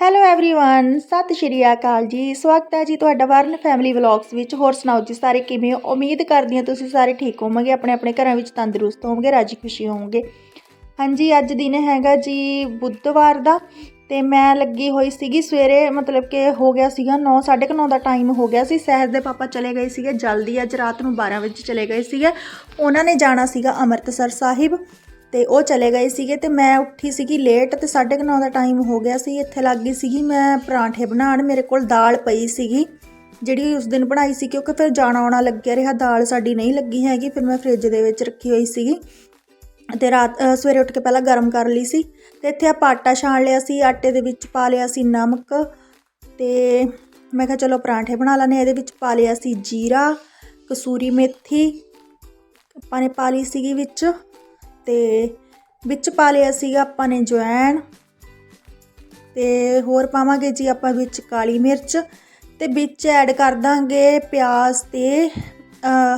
Hello everyone ਸਤਿ ਸ਼੍ਰੀ ਅਕਾਲ ਜੀ ਸਵਾਗਤ ਹੈ ਜੀ ਤੁਹਾਡਾ ਵਰਨ ਫੈਮਿਲੀ ਵਲੌਗਸ ਵਿੱਚ ਹੋਰ ਸੁਣਾਓ ਜੀ ਸਾਰੇ ਕਿਵੇਂ ਹੋ ਉਮੀਦ ਕਰਦੀ ਹਾਂ ਤੁਸੀਂ ਸਾਰੇ ਠੀਕ ਹੋਵੋਗੇ ਆਪਣੇ ਆਪਣੇ ਘਰਾਂ ਵਿੱਚ ਤੰਦਰੁਸਤ ਹੋਵੋਗੇ ਰਾਜੀ ਖੁਸ਼ੀ ਹੋਵੋਗੇ ਹਾਂਜੀ ਅੱਜ ਦਿਨ ਹੈਗਾ ਜੀ ਬੁੱਧਵਾਰ ਦਾ ਤੇ ਮੈਂ ਲੱਗੀ ਹੋਈ ਸੀਗੀ ਸਵੇਰੇ ਮਤਲਬ ਕਿ ਹੋ ਗਿਆ ਸੀਗਾ 9 ਨੌ ਦਾ ਟਾਈਮ ਹੋ ਗਿਆ ਸੀ ਸਹਿਜ ਦੇ ਪਾਪਾ ਚਲੇ ਗਏ ਸੀਗੇ ਜਲਦੀ ਅੱਜ ਰਾਤ ਨੂੰ 12 ਵਜੇ ਚਲੇ ਗਏ ਸੀਗੇ ਉਹਨਾਂ ਨੇ ਜਾਣਾ ਸੀਗਾ ਅੰਮ੍ਰਿਤਸਰ ਸਾਹਿਬ ਤੇ ਉਹ ਚਲੇ ਗਏ ਸੀਗੇ ਤੇ ਮੈਂ ਉੱਠੀ ਸੀਗੀ ਲੇਟ ਤੇ 9:30 ਦਾ ਟਾਈਮ ਹੋ ਗਿਆ ਸੀ, ਇੱਥੇ ਲੱਗ ਗਈ ਸੀਗੀ ਮੈਂ ਪਰਾਂਠੇ ਬਣਾਉਣ, ਮੇਰੇ ਕੋਲ ਦਾਲ ਪਈ ਸੀਗੀ, ਜਿਹੜੀ ਉਸ ਦਿਨ ਬਣਾਈ ਸੀ ਕਿਉਂਕਿ ਫਿਰ ਜਾਣਾ ਆਉਣਾ ਲੱਗਿਆ ਰਿਹਾ, ਦਾਲ ਸਾਡੀ ਨਹੀਂ ਲੱਗੀ ਹੈਗੀ, ਫਿਰ ਮੈਂ ਫ੍ਰਿਜ ਦੇ ਵਿੱਚ ਰੱਖੀ ਹੋਈ ਸੀਗੀ ਤੇ ਰਾਤ ਸਵੇਰੇ ਉੱਠ ਕੇ ਪਹਿਲਾਂ ਗਰਮ ਕਰ ਲਈ ਸੀ ਤੇ ਇੱਥੇ ਆਪਾਂ ਆਟਾ ਛਾਣ ਲਿਆ ਸੀ, ਆਟੇ ਦੇ ਵਿੱਚ ਪਾ ਲਿਆ ਸੀ ਨਮਕ ਤੇ ਮੈਂ ਕਿਹਾ ਚਲੋ ਪਰਾਂਠੇ ਬਣਾ ਲੈਣੇ ਇਹਦੇ ਵਿੱਚ ਪਾ ਲਿਆ ਸੀ ਜੀਰਾ, ਕਸੂਰੀ ਮੇਥੀ, ਆਪਾਂ ਨੇ ਪਾ ਲਈ ਸੀਗੀ ਵਿੱਚ ਤੇ ਵਿੱਚ ਪਾ ਲਿਆ ਸੀਗਾ ਆਪਾਂ ਨੇ ਜਵੈਣ। ਤੇ ਹੋਰ ਪਾਵਾਂਗੇ ਜੀ ਆਪਾਂ ਵਿੱਚ ਕਾਲੀ ਮਿਰਚ। ਤੇ ਵਿੱਚ ਐਡ ਕਰ ਦਾਂਗੇ ਪਿਆਜ਼ ਤੇ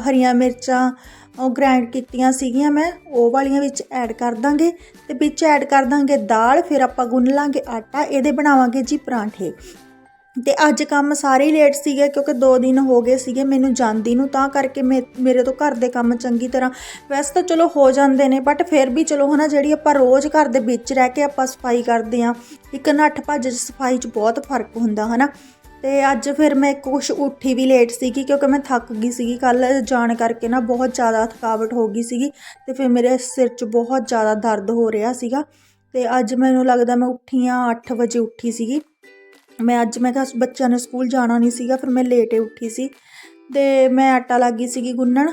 ਹਰੀਆਂ ਮਿਰਚਾਂ। ਉਹ ਗ੍ਰਾਈਂਡ ਕੀਤੀਆਂ ਸੀਗੀਆਂ ਮੈਂ, ਉਹ ਵਾਲੀਆਂ ਵਿੱਚ ਐਡ ਕਰ ਦਾਂਗੇ। ਤੇ ਵਿੱਚ ਐਡ ਕਰ ਦਾਂਗੇ ਦਾਲ, ਫਿਰ ਆਪਾਂ ਗੁੰਨ ਲਾਂਗੇ ਆਟਾ। ਇਹਦੇ ਬਣਾਵਾਂਗੇ ਜੀ ਪਰਾਂਠੇ। ਤੇ ਅੱਜ ਕੰਮ ਸਾਰੇ ਹੀ ਲੇਟ ਸੀਗੇ ਕਿਉਂਕਿ 2 ਦਿਨ ਹੋ ਗਏ ਸੀਗੇ ਮੈਨੂੰ ਜਾਂਦੀ ਨੂੰ, ਤਾਂ ਕਰਕੇ ਮੇ- ਮੇਰੇ ਤੋਂ ਘਰ ਦੇ ਕੰਮ ਚੰਗੀ ਤਰ੍ਹਾਂ ਵੈਸੇ ਤਾਂ ਚਲੋ ਹੋ ਜਾਂਦੇ ਨੇ ਬਟ ਫਿਰ ਵੀ ਚਲੋ ਹਨਾ ਜਿਹੜੀ ਆਪਾਂ ਰੋਜ਼ ਘਰ ਦੇ ਵਿੱਚ ਰਹਿ ਕੇ ਆਪਾਂ ਸਫ਼ਾਈ ਕਰਦੇ ਆ ਇੱਕ ਨੱਠ ਭੱਜ 'ਚ ਸਫ਼ਾਈ 'ਚ ਬਹੁਤ ਫ਼ਰਕ ਹੁੰਦਾ ਹਨਾ। ਤੇ ਅੱਜ ਫਿਰ ਮੈਂ ਕੁਛ ਉੱਠੀ ਵੀ ਲੇਟ ਸੀਗੀ ਕਿਉਂਕਿ ਮੈਂ ਥੱਕ ਗਈ ਸੀਗੀ, ਕੱਲ ਜਾਣ ਕਰਕੇ ਨਾ ਬਹੁਤ ਜ਼ਿਆਦਾ ਥਕਾਵਟ ਹੋ ਗਈ ਸੀਗੀ ਤੇ ਫਿਰ ਮੇਰੇ ਸਿਰ 'ਚ ਬਹੁਤ ਜ਼ਿਆਦਾ ਦਰਦ ਹੋ ਰਿਹਾ ਸੀਗਾ। ਤੇ ਅੱਜ ਮੈਨੂੰ ਲੱਗਦਾ ਮੈਂ ਉੱਠੀ ਆ 8 ਵਜੇ ਉੱਠੀ ਸੀਗੀ। ਮੈਂ ਅੱਜ ਮੈਂ ਕਿਹਾ ਬੱਚਿਆਂ ਨੇ ਸਕੂਲ ਜਾਣਾ ਨਹੀਂ ਸੀਗਾ, ਫਿਰ ਮੈਂ ਲੇਟ ਹੀ ਉੱਠੀ ਸੀ ਤੇ ਮੈਂ ਆਟਾ ਲੱਗੀ ਸੀਗੀ ਗੁੰਨਣ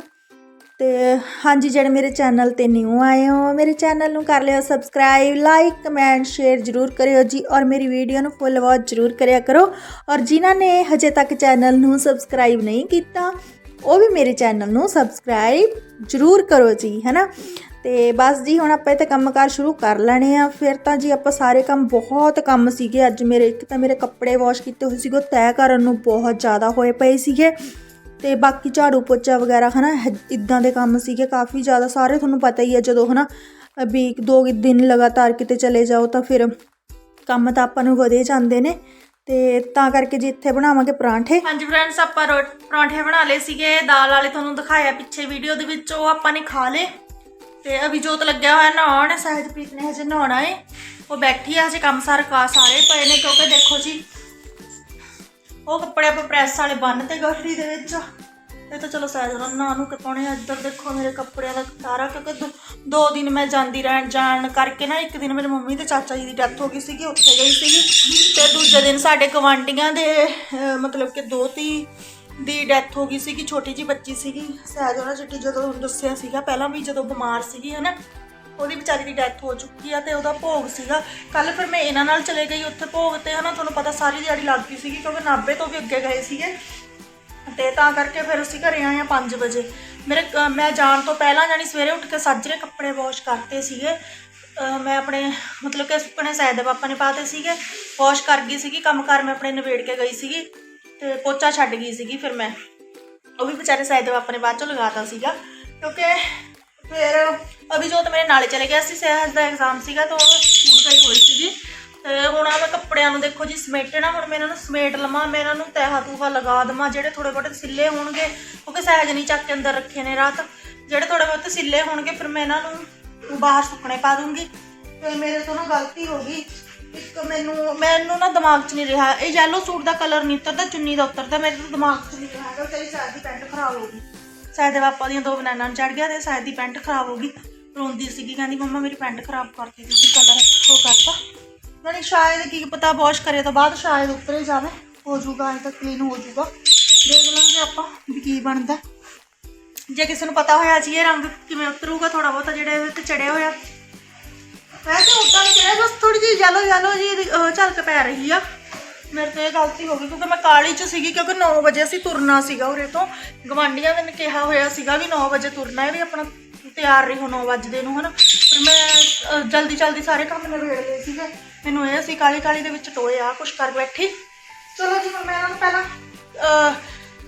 ਤੇ ਹਾਂਜੀ ਜਿਹੜੇ ਮੇਰੇ ਚੈਨਲ ਤੇ ਨਿਊ ਆਏ ਹੋ, ਮੇਰੇ ਚੈਨਲ ਨੂੰ ਕਰ ਲਿਓ ਸਬਸਕ੍ਰਾਈਬ ਲਾਈਕ ਕਮੈਂਟ ਸ਼ੇਅਰ ਜਰੂਰ ਕਰਿਓ ਜੀ ਔਰ ਮੇਰੀ ਵੀਡੀਓ ਨੂੰ ਫੁੱਲ ਵਾਚ ਜਰੂਰ ਕਰਿਆ ਕਰੋ ਔਰ ਜਿਨ੍ਹਾਂ ਨੇ ਹਜੇ ਤੱਕ ਚੈਨਲ ਨੂੰ ਸਬਸਕ੍ਰਾਈਬ ਨਹੀਂ ਕੀਤਾ, ਉਹ ਵੀ ਮੇਰੇ ਚੈਨਲ ਨੂੰ ਸਬਸਕ੍ਰਾਈਬ ਜਰੂਰ ਕਰੋ ਜੀ, ਹੈਨਾ? ਤੇ ਬਸ ਜੀ, ਹੁਣ ਆਪਾਂ ਇਹ ਤੇ ਕੰਮਕਾਰ ਸ਼ੁਰੂ ਕਰ ਲੈਣੇ ਆ। ਫਿਰ ਤਾਂ ਜੀ, ਆਪਾਂ ਸਾਰੇ ਕੰਮ, ਬਹੁਤ ਕੰਮ ਸੀਗੇ ਅੱਜ ਮੇਰੇ। ਇੱਕ ਤਾਂ ਮੇਰੇ ਕੱਪੜੇ ਵਾਸ਼ ਕੀਤੇ ਹੋਏ ਸੀਗੇ, ਉਹ ਤੈਅ ਕਰਨ ਨੂੰ ਬਹੁਤ ਜ਼ਿਆਦਾ ਹੋਏ ਪਏ ਸੀਗੇ। ਤੇ ਬਾਕੀ ਝਾੜੂ ਪੋਚਾ ਵਗੈਰਾ, ਹਨਾ ਇਦਾਂ ਦੇ ਕੰਮ ਸੀਗੇ ਕਾਫੀ ਜ਼ਿਆਦਾ। ਸਾਰੇ ਤੁਹਾਨੂੰ ਪਤਾ ਹੀ ਹੈ ਜਦੋਂ, ਹਨਾ, ਵੀ ਦੋ ਕੁ ਦਿਨ ਲਗਾਤਾਰ ਕਿਤੇ ਚਲੇ ਜਾਓ, ਤਾਂ ਫਿਰ ਕੰਮ ਤਾਂ ਆਪਾਂ ਨੂੰ ਵਧੇ ਜਾਂਦੇ ਨੇ। ਤੇ ਤਾਂ ਕਰਕੇ ਜੀ, ਇੱਥੇ ਬਣਾਵਾਂਗੇ ਪਰਾਂਠੇ। ਹਾਂਜੀ ਫਰੈਂਡਸ ਆਪਾਂ ਰੋ- ਪਰੌਂਠੇ ਬਣਾ ਲਏ ਸੀਗੇ। ਦਾਲ ਵਾਲੇ ਤੁਹਾਨੂੰ ਦਿਖਾਇਆ ਪਿੱਛੇ ਵੀਡੀਓ ਦੇ ਵਿੱਚ, ਉਹ ਆਪਾਂ ਨੇ ਖਾ ਲਏ। ਤੇ ਅਭਿਜੋਤ ਲੱਗਿਆ ਹੋਇਆ ਨਹਾਉਣ ਸਹਿਜਪ੍ਰੀਤ ਨੇ ਹਜੇ ਨਹਾਉਣਾ ਏ ਉਹ ਬੈਠੀ ਆ, ਹਜੇ ਕੰਮ ਸਾਰ ਕਾ ਸਾਰੇ ਪਏ ਨੇ, ਕਿਉਂਕਿ ਦੇਖੋ ਜੀ, ਉਹ ਕੱਪੜੇ ਆਪਾਂ ਪ੍ਰੈਸ ਵਾਲੇ ਬੰਨ ਤੇ ਗੱਠੜੀ ਦੇ ਵਿੱਚ ਇਹ ਤਾਂ ਚਲੋ ਸਹਿਜ ਨਾਲ ਨਾ ਨੂੰ ਕਿ ਆ। ਇੱਧਰ ਦੇਖੋ ਮੇਰੇ ਕੱਪੜਿਆਂ ਦਾ ਸਾਰਾ ਕਿਉਂਕਿ ਦੋ- ਦਿਨ ਮੈਂ ਜਾਂਦੀ ਰਹਿਣ, ਜਾਣ ਕਰਕੇ ਨਾ, ਇੱਕ ਦਿਨ ਮੇਰੇ ਮੰਮੀ ਤੇ ਚਾਚਾ ਜੀ ਦੀ ਡੈਥ ਹੋ ਗਈ ਸੀਗੀ, ਉੱਥੇ ਗਈ ਸੀਗੀ ਤੇ ਦੂਜੇ ਦਿਨ ਸਾਡੇ ਗਵਾਂਢੀਆਂ ਦੇ ਮਤਲਬ ਕਿ ਦੋ ਦੋਤੀ ਦੀ ਡੈਥ ਹੋ ਗਈ ਸੀਗੀ, ਛੋਟੀ ਜੀ ਬੱਚੀ ਸੀਗੀ। ਸਹਿਜ ਉਹਨਾਂ ਚਿੱਟੀ ਜਦੋਂ ਦੱਸਿਆ ਸੀਗਾ, ਪਹਿਲਾਂ ਵੀ ਜਦੋਂ ਬਿਮਾਰ ਸੀਗੀ, ਹਨਾ, ਉਹਦੀ ਵਿਚਾਰੀ ਦੀ ਡੈਥ ਹੋ ਚੁੱਕੀ ਆ ਤੇ ਉਹਦਾ ਭੋਗ ਸੀਗਾ। ਕੱਲ ਫਿਰ ਮੈਂ ਇਹਨਾਂ ਨਾਲ ਚਲੇ ਗਈ ਉੱਥੇ ਭੋਗ ਤੇ, ਹਨਾ, ਤੁਹਾਨੂੰ ਪਤਾ ਸਾਰੀ ਦਿਹਾੜੀ ਲੱਗ ਗਈ ਸੀਗੀ, ਕਿਉਂਕਿ ਨਾਭੇ ਤੋਂ ਵੀ ਅੱਗੇ ਗਏ ਸੀਗੇ। ਤੇ ਤਾਂ ਕਰਕੇ ਫਿਰ ਅਸੀਂ ਘਰੇ ਆਏ ਆ 5 ਵਜੇ। ਮੇਰੇ ਮੈਂ ਜਾਣ ਤੋਂ ਪਹਿਲਾਂ ਜਾਨੀ ਸਵੇਰੇ ਉੱਠ ਕੇ ਸਾਜਰੇ ਕੱਪੜੇ ਵਾਸ਼ ਕਰਤੇ ਸੀਗੇ। ਮੈਂ ਆਪਣੇ, ਮਤਲਬ ਕਿ ਸੁੱਕਣੇ ਸਾਇਦ ਦੇ ਪਾਪਾ ਨੇ ਪਾਤੇ ਸੀਗੇ। ਵਾਸ਼ ਕਰ ਗਈ ਸੀਗੀ ਕੰਮ ਕਾਰ ਮੈਂ ਆਪਣੇ ਨਿਬੇੜ ਕੇ ਗਈ ਸੀਗੀ। ਤੇ ਪੋਚਾ ਛੱਡ ਗਈ ਸੀਗੀ ਫਿਰ ਮੈਂ। ਉਹ ਵੀ ਵਿਚਾਰੇ ਸਾਇਦ ਦੇ ਪਾਪਾ ਨੇ ਬਾਅਦ ਚੋਂ ਲਗਾਤਾ ਸੀਗਾ। ਕਿਉਂਕਿ ਫਿਰ ਅਭਿਜੋਤ ਮੇਰੇ ਨਾਲ ਚਲੇ ਗਿਆ ਸੀ, ਸਹਿਜ ਦਾ ਐਗਜ਼ਾਮ ਸੀਗਾ ਤਾਂ ਉਹ ਸਕੂਲ ਗਈ ਹੋਈ ਸੀਗੀ। ਤੇ ਹੁਣ ਆ ਮੈਂ ਕੱਪੜਿਆਂ ਨੂੰ ਦੇਖੋ ਜੀ, ਸਮੇਟਣਾ, ਹੁਣ ਮੈਂ ਇਹਨਾਂ ਨੂੰ ਸਮੇਟ ਲਵਾਂ, ਮੈਂ ਇਹਨਾਂ ਨੂੰ ਤਹਿਹਾ ਤੂਹਾ ਲਗਾ ਦਵਾਂ, ਜਿਹੜੇ ਥੋੜੇ ਬਹੁਤੇ ਸਿੱਲੇ ਹੋਣਗੇ, ਕਿਉਂਕਿ ਸਹਿਜ ਨਹੀਂ ਚੱਕ ਕੇ ਅੰਦਰ ਰੱਖੇ ਨੇ ਰਾਤ। ਜਿਹੜੇ ਥੋੜੇ ਬਹੁਤੇ ਸਿੱਲੇ ਹੋਣਗੇ, ਫਿਰ ਮੈਂ ਇਹਨਾਂ ਨੂੰ ਬਾਹਰ ਸੁੱਕਣੇ ਪਾ ਦੂੰਗੀ। ਤੇ ਮੇਰੇ ਤੋਂ ਨਾ ਗਲਤੀ ਹੋ ਗਈ। ਇੱਕ ਮੈਨੂੰ ਮੈਨੂੰ ਨਾ ਦਿਮਾਗ 'ਚ ਨਹੀਂ ਰਿਹਾ। ਇਹ ਯੈਲੋ ਸੂਟ ਦਾ ਕਲਰ ਨਹੀਂ, ਉਤਰਦਾ, ਚੁੰਨੀ ਦਾ ਉਤਰਦਾ। ਮੇਰੇ ਤੋਂ ਦਿਮਾਗ 'ਚ ਨਹੀਂ ਰਿਹਾ ਹੈਗਾ, ਤੇਰੀ ਸਾਇਦ ਦੀ ਪੈਂਟ ਖਰਾਬ ਹੋ ਗਈ। ਸਾਇਦ ਦੇ ਪਾਪਾ ਦੀਆਂ ਦੋ ਬਨਾਨਾਂ ਚੜ ਗਿਆ, ਤੇ ਸਾਇਦ ਦੀ ਪੈਂਟ ਖਰਾਬ ਹੋ ਗਈ। ਰੋਂਦੀ ਸੀਗੀ, ਕਹਿੰਦੀ, ਮੰਮਾ, ਮੇਰੀ ਪੈਂਟ ਖਰਾਬ ਕਰਤੀ, ਤੁਸੀਂ ਕਲਰ ਉਹ ਕਰਤਾ। ਮੈਨੂੰ ਸ਼ਾਇਦ ਕੀ ਪਤਾ ਵਾਸ਼ ਕਰੇ ਤੋਂ ਬਾਅਦ ਸ਼ਾਇਦ ਉਤਰੇ ਜਾਵੇ। ਹੋ ਜਾਊਗਾ, ਇਹ ਤਾਂ ਕਲੀਨ ਹੋ ਜਾਊਗਾ। ਦੇਖ ਲਾਂਗੇ ਆਪਾਂ ਵੀ ਕੀ ਬਣਦਾ। ਜੇ ਕਿਸੇ ਨੂੰ ਪਤਾ ਹੋਇਆ ਜੀ ਇਹ ਰੰਗ ਕਿਵੇਂ ਉਤਰੂਗਾ ਥੋੜਾ ਬਹੁਤਾ ਜਿਹੜਾ ਇਹਦੇ ਤੇ ਚੜਿਆ ਹੋਇਆ। ਵੈਸੇ ਉਦਾਂ ਨਹੀਂ ਚੜਿਆ ਬਸ ਥੋੜੀ ਜਿਹੀ ਯੈਲੋ ਯੈਲੋ ਜੀ ਝਲਕ ਪੈ ਰਹੀ ਆ। ਮੇਰੇ ਤੋਂ ਇਹ ਗਲਤੀ ਹੋ ਗਈ ਕਿਉਂਕਿ ਮੈਂ ਕਾਲੀ ਚ ਸੀਗੀ ਕਿਉਂਕਿ 9 ਵਜੇ ਅਸੀਂ ਤੁਰਨਾ ਸੀਗਾ ਉਰੇ ਤੋਂ। ਗਵਾਂਢੀਆਂ ਨੇ ਕਿਹਾ ਹੋਇਆ ਸੀਗਾ ਵੀ 9 ਵਜੇ ਤੁਰਨਾ ਹੈ ਵੀ ਆਪਣਾ ਤਿਆਰ ਰਹੋ 9 ਵਜੇ ਨੂੰ ਹਨਾ। ਪਰ ਮੈਂ ਜਲਦੀ ਜਲਦੀ ਸਾਰੇ ਕੰਮ ਨਿਬੇੜ ਲਏ ਸੀਗੇ। ਮੈਨੂੰ ਇਹ ਸੀ ਕਾਲੀ ਕਾਲੀ ਦੇ ਵਿੱਚ ਟੋਏ ਆ ਕੁਛ ਕਰ ਬੈਠੀ। ਚਲੋ ਜੀ ਮੈਂ ਇਹਨਾਂ ਨੂੰ ਪਹਿਲਾਂ ਅਹ,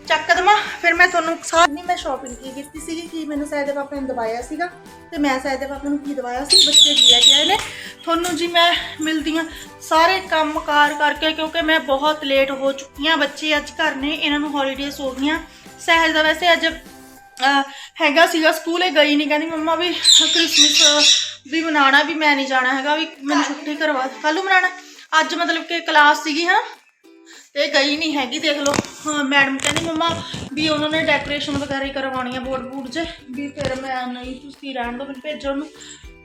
ਚੱਕ ਦਮਾ ਫਿਰ ਮੈਂ ਤੁਹਾਨੂੰ ਸਾਰੀ ਨਹੀਂ, ਮੈਂ ਸ਼ਾਪਿੰਗ ਕੀ ਕੀਤੀ ਸੀਗੀ, ਕਿ ਮੈਨੂੰ ਸੈਦ ਦੇ ਪਾਪਾ ਨੇ ਦਵਾਇਆ ਸੀਗਾ, ਤੇ ਮੈਂ ਸੈਦ ਦੇ ਪਾਪਾ ਨੂੰ ਕੀ ਦਵਾਇਆ ਸੀ, ਬੱਚੇ ਕੀ ਲੈ ਕੇ ਆਏ ਨੇ। ਤੁਹਾਨੂੰ ਜੀ ਮੈਂ ਮਿਲਦੀ ਹਾਂ ਸਾਰੇ ਕੰਮ ਕਾਰ ਕਰਕੇ, ਕਿਉਂਕਿ ਮੈਂ ਬਹੁਤ ਲੇਟ ਹੋ ਚੁੱਕੀ ਹਾਂ, ਬੱਚੇ ਅੱਜ ਘਰ ਨੇ, ਇਹਨਾਂ ਨੂੰ ਹੌਲੀਡੇਜ਼ ਹੋ ਗਈਆਂ। ਸਹਿਜ ਦਾ ਵੈਸੇ ਅੱਜ ਹੈਗਾ ਸੀਗਾ, ਸਕੂਲ ਗਈ ਨਹੀਂ ਕਹਿੰਦੀ ਮੰਮਾ ਵੀ ਕ੍ਰਿਸਮਸ ਵੀ ਮਨਾਣਾ ਵੀ ਮੈਂ ਨਹੀਂ ਜਾਣਾ ਹੈਗਾ, ਵੀ ਮੈਨੂੰ ਛੁੱਟੀ ਕਰਵਾ ਕੱਲ ਨੂੰ ਮਨਾਣਾ ਅੱਜ ਮਤਲਬ ਕਿ ਕਲਾਸ ਸੀਗੀ, ਹਾਂ। ਤੇ ਗਈ ਨਹੀਂ ਹੈਗੀ ਦੇਖ ਲਓ। ਹਾਂ, ਮੈਡਮ ਕਹਿੰਦੀ ਮੰਮਾ ਵੀ ਉਹਨਾਂ ਨੇ ਡੈਕੋਰੇਸ਼ਨ ਵਗੈਰਾ ਹੀ ਕਰਵਾਉਣੀ ਆ ਬੋਰਡ ਬੂਡ 'ਚ ਵੀ ਫਿਰ ਮੈਂ ਨਹੀਂ ਤੁਸੀਂ ਰਹਿਣ ਦਿਓ ਮੈਨੂੰ ਭੇਜਣ ਨੂੰ